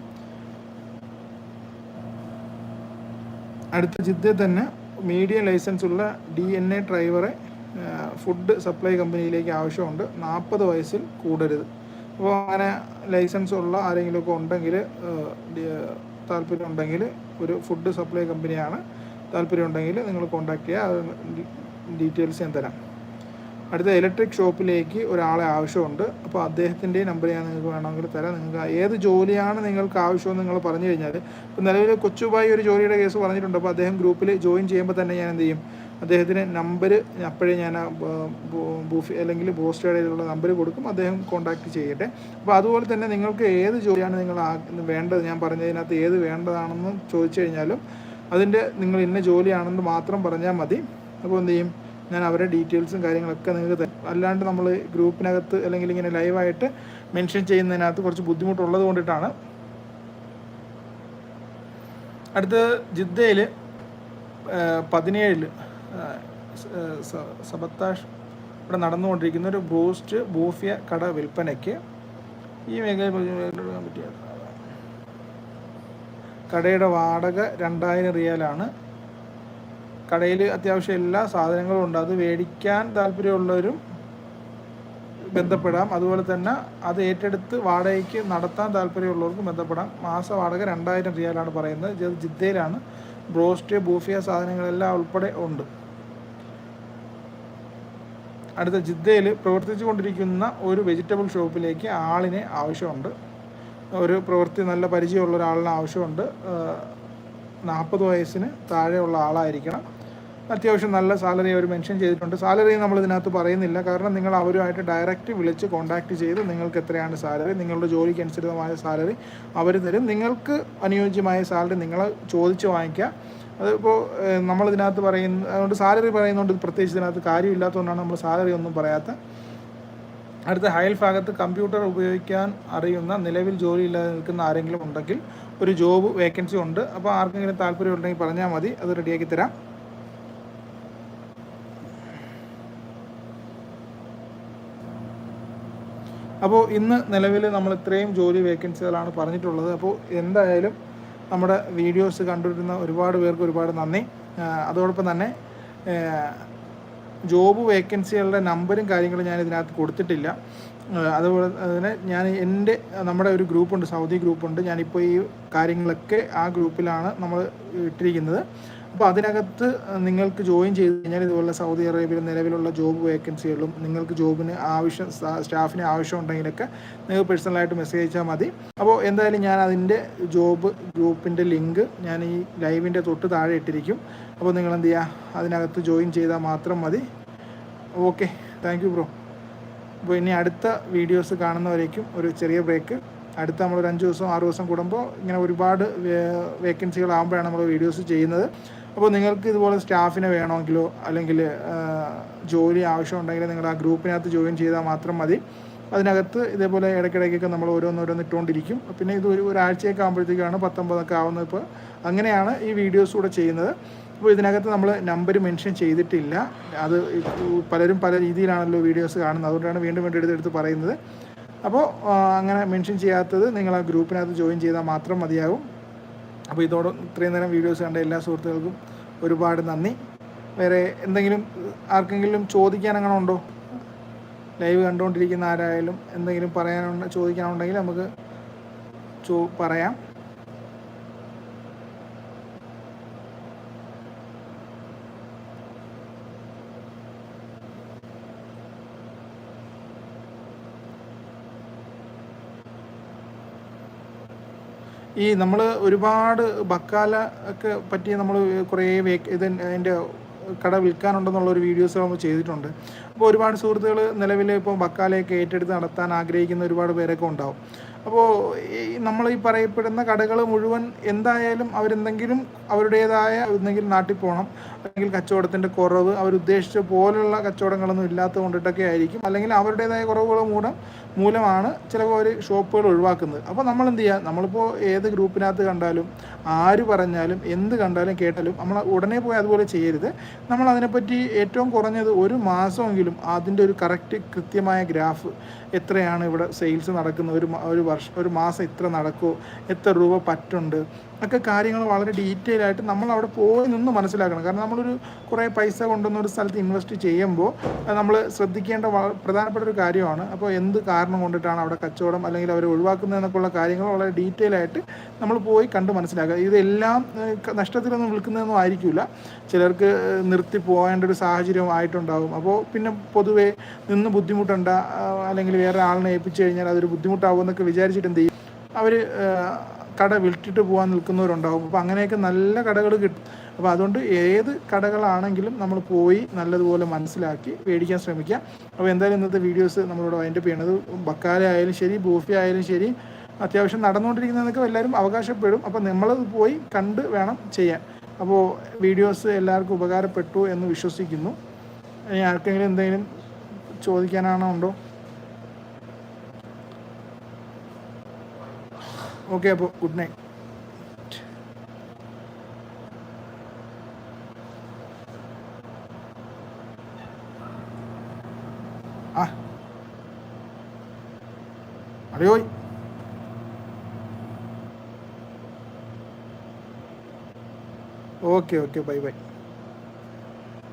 Speaker 1: അടുത്ത ജിദ്ദയിൽ തന്നെ മീഡിയം ലൈസൻസ് ഉള്ള ഡി എൻ എ ഡ്രൈവറെ ഫുഡ് സപ്ലൈ കമ്പനിയിലേക്ക് ആവശ്യമുണ്ട്. നാൽപ്പത് വയസ്സിൽ കൂടരുത്. അപ്പോൾ അങ്ങനെ ലൈസൻസ് ഉള്ള ആരെങ്കിലുമൊക്കെ ഉണ്ടെങ്കിൽ താല്പര്യം ഉണ്ടെങ്കിൽ ഒരു ഫുഡ് സപ്ലൈ കമ്പനിയാണ് താല്പര്യം ഉണ്ടെങ്കിൽ നിങ്ങൾ കോൺടാക്ട് ചെയ്യുക. ഡീറ്റെയിൽസ് ഞാൻ തരാം. അടുത്ത ഇലക്ട്രിക് ഷോപ്പിലേക്ക് ഒരാളെ ആവശ്യമുണ്ട്. അപ്പോൾ അദ്ദേഹത്തിന്റെ നമ്പർ ഞാൻ നിങ്ങൾക്ക് വേണമെങ്കിൽ തരാം. നിങ്ങൾക്ക് ഏത് ജോലിയാണ് നിങ്ങൾക്ക് ആവശ്യമെന്ന് നിങ്ങൾ പറഞ്ഞു കഴിഞ്ഞാൽ ഇപ്പോൾ നിലവിൽ കൊച്ചുബായി ഒരു ജോലിയുടെ കേസ് പറഞ്ഞിട്ടുണ്ട്. അപ്പോൾ അദ്ദേഹം ഗ്രൂപ്പിൽ ജോയിൻ ചെയ്യുമ്പോൾ തന്നെ ഞാൻ എന്ത് ചെയ്യും? അദ്ദേഹത്തിന് നമ്പർ അപ്പോഴേ ഞാൻ ബൂഫ് അല്ലെങ്കിൽ അല്ലെങ്കിൽ ബോസ്റ്റേഡിലുള്ള നമ്പർ കൊടുക്കും. അദ്ദേഹം കോൺടാക്ട് ചെയ്യട്ടെ. അപ്പോൾ അതുപോലെ തന്നെ നിങ്ങൾക്ക് ഏത് ജോലിയാണ് നിങ്ങൾ വേണ്ടത്? ഞാൻ പറഞ്ഞതിനകത്ത് ഏത് വേണ്ടതാണെന്ന് ചോദിച്ചു കഴിഞ്ഞാലും അതിന്റെ നിങ്ങൾ ഇന്ന ജോലിയാണെന്ന് മാത്രം പറഞ്ഞാൽ മതി. അപ്പോൾ എന്ത് ചെയ്യും? ഞാൻ അവരുടെ ഡീറ്റെയിൽസും കാര്യങ്ങളൊക്കെ നിങ്ങൾക്ക് തരും. അല്ലാണ്ട് നമ്മൾ ഗ്രൂപ്പിനകത്ത് അല്ലെങ്കിൽ ഇങ്ങനെ ലൈവായിട്ട് മെൻഷൻ ചെയ്യുന്നതിനകത്ത് കുറച്ച് ബുദ്ധിമുട്ടുള്ളത് കൊണ്ടിട്ടാണ്. അടുത്ത് ജിദ്ദയിൽ പതിനേഴിൽ സബത്താഷ് ഇവിടെ നടന്നുകൊണ്ടിരിക്കുന്ന ഒരു ബൂസ്റ്റ് ബൂഫിയ കട വിൽപ്പനയ്ക്ക് ഈ മേഖല പറ്റിയ കടയുടെ വാടക രണ്ടായിരം റിയാലാണ്. കടയിൽ അത്യാവശ്യം എല്ലാ സാധനങ്ങളും ഉണ്ട്. അത് മേടിക്കാൻ താല്പര്യമുള്ളവരും ബന്ധപ്പെടാം. അതുപോലെ തന്നെ അത് ഏറ്റെടുത്ത് വാടകയ്ക്ക് നടത്താൻ താല്പര്യമുള്ളവർക്കും ബന്ധപ്പെടാം. മാസ വാടക രണ്ടായിരം റിയാലാണ് പറയുന്നത്. ജിദ്ദയിലാണ്. ബ്രോസ്റ്റ് ബൂഫിയ സാധനങ്ങളെല്ലാം ഉൾപ്പെടെ ഉണ്ട്. അടുത്ത ജിദ്ദയിൽ പ്രവർത്തിച്ചു കൊണ്ടിരിക്കുന്ന ഒരു വെജിറ്റബിൾ ഷോപ്പിലേക്ക് ആളിനെ ആവശ്യമുണ്ട്. ഒരു പ്രവൃത്തി നല്ല പരിചയമുള്ള ഒരാളിനെ ആവശ്യമുണ്ട്. നാൽപ്പത് വയസ്സിന് താഴെയുള്ള ആളായിരിക്കണം. അത്യാവശ്യം നല്ല സാലറി അവർ മെൻഷൻ ചെയ്തിട്ടുണ്ട്. സാലറി നമ്മൾ ഇതിനകത്ത് പറയുന്നില്ല. കാരണം നിങ്ങൾ അവരുമായിട്ട് ഡയറക്റ്റ് വിളിച്ച് കോൺടാക്റ്റ് ചെയ്ത് നിങ്ങൾക്ക് എത്രയാണ് സാലറി നിങ്ങളുടെ ജോലിക്ക് അനുസൃതമായ സാലറി അവർ തരും. നിങ്ങൾക്ക് അനുയോജ്യമായ സാലറി നിങ്ങൾ ചോദിച്ച് വാങ്ങിക്കുക. അതിപ്പോൾ നമ്മളിതിനകത്ത് പറയുന്ന അതുകൊണ്ട് സാലറി പറയുന്നതുകൊണ്ട് പ്രത്യേകിച്ച് ഇതിനകത്ത് കാര്യമില്ലാത്തതുകൊണ്ടാണ് നമ്മൾ സാലറി ഒന്നും പറയാത്ത. അടുത്ത ഭാഗത്ത് കമ്പ്യൂട്ടർ ഉപയോഗിക്കാൻ അറിയുന്ന നിലവിൽ ജോലിയില്ലാതെ നിൽക്കുന്ന ആരെങ്കിലും ഉണ്ടെങ്കിൽ ഒരു ജോബ് വേക്കൻസി ഉണ്ട്. അപ്പോൾ ആർക്കെങ്കിലും താല്പര്യം ഉണ്ടെങ്കിൽ പറഞ്ഞാൽ മതി. അത് റെഡിയാക്കി തരാം. അപ്പോൾ ഇന്ന് നിലവിൽ നമ്മൾ ഇത്രയും ജോലി വേക്കൻസികളാണ് പറഞ്ഞിട്ടുള്ളത്. അപ്പോൾ എന്തായാലും നമ്മുടെ വീഡിയോസ് കണ്ടുവരുന്ന ഒരുപാട് പേർക്ക് ഒരുപാട് നന്ദി. അതോടൊപ്പം തന്നെ ജോബ് വേക്കൻസികളുടെ നമ്പറും കാര്യങ്ങളും ഞാൻ ഇതിനകത്ത് കൊടുത്തിട്ടില്ല. അതുപോലെ തന്നെ ഞാൻ എന്റെ നമ്മുടെ ഒരു ഗ്രൂപ്പുണ്ട് സൗദി ഗ്രൂപ്പുണ്ട്. ഞാനിപ്പോൾ ഈ കാര്യങ്ങളൊക്കെ ആ ഗ്രൂപ്പിലാണ് നമ്മൾ ഇട്ടിരിക്കുന്നത്. അപ്പോൾ അതിനകത്ത് നിങ്ങൾക്ക് ജോയിൻ ചെയ്ത് കഴിഞ്ഞാൽ ഇതുപോലെ സൗദി അറേബ്യയിൽ നിലവിലുള്ള ജോബ് വേക്കൻസികളും നിങ്ങൾക്ക് ജോബിന് ആവശ്യം സ്റ്റാഫിന് ആവശ്യം ഉണ്ടെങ്കിലൊക്കെ നിങ്ങൾക്ക് പേഴ്സണലായിട്ട് മെസ്സേജ് അയച്ചാൽ മതി. അപ്പോൾ എന്തായാലും ഞാൻ അതിന്റെ ജോബ് ഗ്രൂപ്പിന്റെ ലിങ്ക് ഞാൻ ഈ ലൈവിന്റെ തൊട്ട് താഴെ ഇട്ടിരിക്കും. അപ്പോൾ നിങ്ങൾ എന്ത് ചെയ്യുക അതിനകത്ത് ജോയിൻ ചെയ്താൽ മാത്രം മതി. Okay thank you bro. അപ്പോൾ ഇനി അടുത്ത വീഡിയോസ് കാണുന്നവരേക്കും ഒരു ചെറിയ ബ്രേക്ക്. അടുത്ത നമ്മൾ ഒരു അഞ്ച് ദിവസം ആറ് ദിവസം കൂടുമ്പോൾ ഇങ്ങനെ ഒരുപാട് വേക്കൻസികളാകുമ്പോഴാണ് നമ്മൾ വീഡിയോസ് ചെയ്യുന്നത്. അപ്പോൾ നിങ്ങൾക്ക് ഇതുപോലെ സ്റ്റാഫിനെ വേണമെങ്കിലോ അല്ലെങ്കിൽ ജോലി ആവശ്യമുണ്ടെങ്കിൽ നിങ്ങൾ ആ ഗ്രൂപ്പിനകത്ത് ജോയിൻ ചെയ്താൽ മാത്രം മതി. അതിനകത്ത് ഇതേപോലെ ഇടയ്ക്കിടയ്ക്കൊക്കെ നമ്മൾ ഓരോന്നോരോന്ന് ഇട്ടുകൊണ്ടിരിക്കും. പിന്നെ ഇത് ഒരു ഒരാഴ്ചയൊക്കെ ആകുമ്പോഴത്തേക്കാണ് പത്തൊമ്പതൊക്കെ ആവുന്നത്. ഇപ്പോൾ അങ്ങനെയാണ് ഈ വീഡിയോസ് കൂടെ ചെയ്യുന്നത്. അപ്പോൾ ഇതിനകത്ത് നമ്മൾ നമ്പർ മെൻഷൻ ചെയ്തിട്ടില്ല. അത് പലരും പല രീതിയിലാണല്ലോ വീഡിയോസ് കാണുന്നത്. അതുകൊണ്ടാണ് വീണ്ടും വീണ്ടും എടുത്തെടുത്ത് പറയുന്നത്. അപ്പോൾ അങ്ങനെ മെൻഷൻ ചെയ്യാത്തത് നിങ്ങൾ ആ ഗ്രൂപ്പിനകത്ത് ജോയിൻ ചെയ്താൽ മാത്രം മതിയാകും. അപ്പോൾ ഇതോടെ ഇത്രയും നേരം വീഡിയോസ് കണ്ട എല്ലാ സുഹൃത്തുക്കൾക്കും ഒരുപാട് നന്ദി. വേറെ എന്തെങ്കിലും ആർക്കെങ്കിലും ചോദിക്കാൻ അങ്ങനെ ഉണ്ടോ ലൈവ് കണ്ടുകൊണ്ടിരിക്കുന്ന ആരായാലും എന്തെങ്കിലും പറയാനുണ്ട് ചോദിക്കാനുണ്ടെങ്കിൽ നമുക്ക് ചോ പറയാം. ഈ നമ്മൾ ഒരുപാട് ബക്കാല ഒക്കെ പറ്റി നമ്മൾ കുറേ ഇത് അതിന്റെ കട വിൽക്കാനുണ്ടെന്നുള്ളൊരു വീഡിയോസ് നമ്മൾ ചെയ്തിട്ടുണ്ട്. അപ്പോൾ ഒരുപാട് സുഹൃത്തുക്കൾ നിലവിൽ ഇപ്പോൾ ബക്കാലയൊക്കെ ഏറ്റെടുത്ത് നടത്താൻ ആഗ്രഹിക്കുന്ന ഒരുപാട് പേരൊക്കെ ഉണ്ടാവും. അപ്പോൾ നമ്മൾ ഈ പറയപ്പെടുന്ന കടകൾ മുഴുവൻ എന്തായാലും അവരെന്തെങ്കിലും അവരുടേതായ എന്തെങ്കിലും നാട്ടിൽ പോകണം അല്ലെങ്കിൽ കച്ചവടത്തിന്റെ കുറവ് അവരുദ്ദേശിച്ച പോലുള്ള കച്ചവടങ്ങളൊന്നും ഇല്ലാത്തത് കൊണ്ടിട്ടൊക്കെ ആയിരിക്കും. അല്ലെങ്കിൽ അവരുടേതായ കുറവുകൾ മൂലം മൂലമാണ് ചിലപ്പോൾ ഷോപ്പുകൾ ഒഴിവാക്കുന്നത്. അപ്പോൾ നമ്മൾ എന്ത് ചെയ്യുക നമ്മളിപ്പോൾ ഏത് ഗ്രൂപ്പിനകത്ത് കണ്ടാലും ആര് പറഞ്ഞാലും എന്ത് കണ്ടാലും കേട്ടാലും നമ്മൾ ഉടനെ പോയി അതുപോലെ ചെയ്യരുത്. നമ്മൾ അതിനെപ്പറ്റി ഏറ്റവും കുറഞ്ഞത് ഒരു മാസമെങ്കിലും അതിന്റെ ഒരു കറക്റ്റ് കൃത്യമായ ഗ്രാഫ് എത്രയാണ് ഇവിടെ സെയിൽസ് നടക്കുന്നത്? ഒരു ഒരു വർഷം ഒരു മാസം ഇത്ര നടക്കുമോ എത്ര രൂപ പറ്റുണ്ട്? ഒക്കെ കാര്യങ്ങൾ വളരെ ഡീറ്റെയിൽ ആയിട്ട് നമ്മൾ അവിടെ പോയി നിന്ന് മനസ്സിലാക്കണം. കാരണം നമ്മളൊരു കുറേ പൈസ കൊണ്ടുവന്ന ഒരു സ്ഥലത്ത് ഇൻവെസ്റ്റ് ചെയ്യുമ്പോൾ നമ്മൾ ശ്രദ്ധിക്കേണ്ട പ്രധാനപ്പെട്ട ഒരു കാര്യമാണ്. അപ്പോൾ എന്ത് കാരണം കൊണ്ടിട്ടാണ് അവിടെ കച്ചവടം അല്ലെങ്കിൽ അവർ ഒഴിവാക്കുന്നതെന്നൊക്കെയുള്ള കാര്യങ്ങൾ വളരെ ഡീറ്റെയിൽ ആയിട്ട് നമ്മൾ പോയി കണ്ട് മനസ്സിലാക്കുക. ഇതെല്ലാം നഷ്ടത്തിലൊന്നും വിൽക്കുന്നതൊന്നും ആയിരിക്കില്ല. ചിലർക്ക് നിർത്തി പോകേണ്ട ഒരു സാഹചര്യം ആയിട്ടുണ്ടാകും അപ്പോൾ പിന്നെ പൊതുവേ നിന്ന് ബുദ്ധിമുട്ടുണ്ട് അല്ലെങ്കിൽ വേറെ ആളിനെ ഏൽപ്പിച്ചു കഴിഞ്ഞാൽ അതൊരു ബുദ്ധിമുട്ടാകുമെന്നൊക്കെ വിചാരിച്ചിട്ട് എന്ത് ചെയ്യും? അവർ കട വിട്ടിട്ട് പോകാൻ നിൽക്കുന്നവരുണ്ടാവും. അപ്പോൾ അങ്ങനെയൊക്കെ നല്ല കടകൾ കിട്ടും. അപ്പോൾ അതുകൊണ്ട് ഏത് കടകളാണെങ്കിലും നമ്മൾ പോയി നല്ലതുപോലെ മനസ്സിലാക്കി മേടിക്കാൻ ശ്രമിക്കുക അപ്പോൾ എന്തായാലും ഇന്നത്തെ വീഡിയോസ് നമ്മളിവിടെ വൈൻഡപ്പ് ചെയ്യണത് ബക്കാല ആയാലും ശരി ബൂഫി ആയാലും ശരി അത്യാവശ്യം നടന്നുകൊണ്ടിരിക്കുന്നതൊക്കെ എല്ലാവരും അവകാശപ്പെടും. അപ്പോൾ നമ്മളത് പോയി കണ്ട് വേണം ചെയ്യാൻ. അപ്പോൾ വീഡിയോസ് എല്ലാവർക്കും ഉപകാരപ്പെട്ടു എന്ന് വിശ്വസിക്കുന്നു. ഇനി ആർക്കെങ്കിലും എന്തെങ്കിലും ചോദിക്കാനാണോ ഉണ്ടോ? ഓക്കെ അപ്പോൾ ഗുഡ് നൈറ്റ് ആ. അറിയോ ഓക്കെ ഓക്കെ ബൈ ബൈ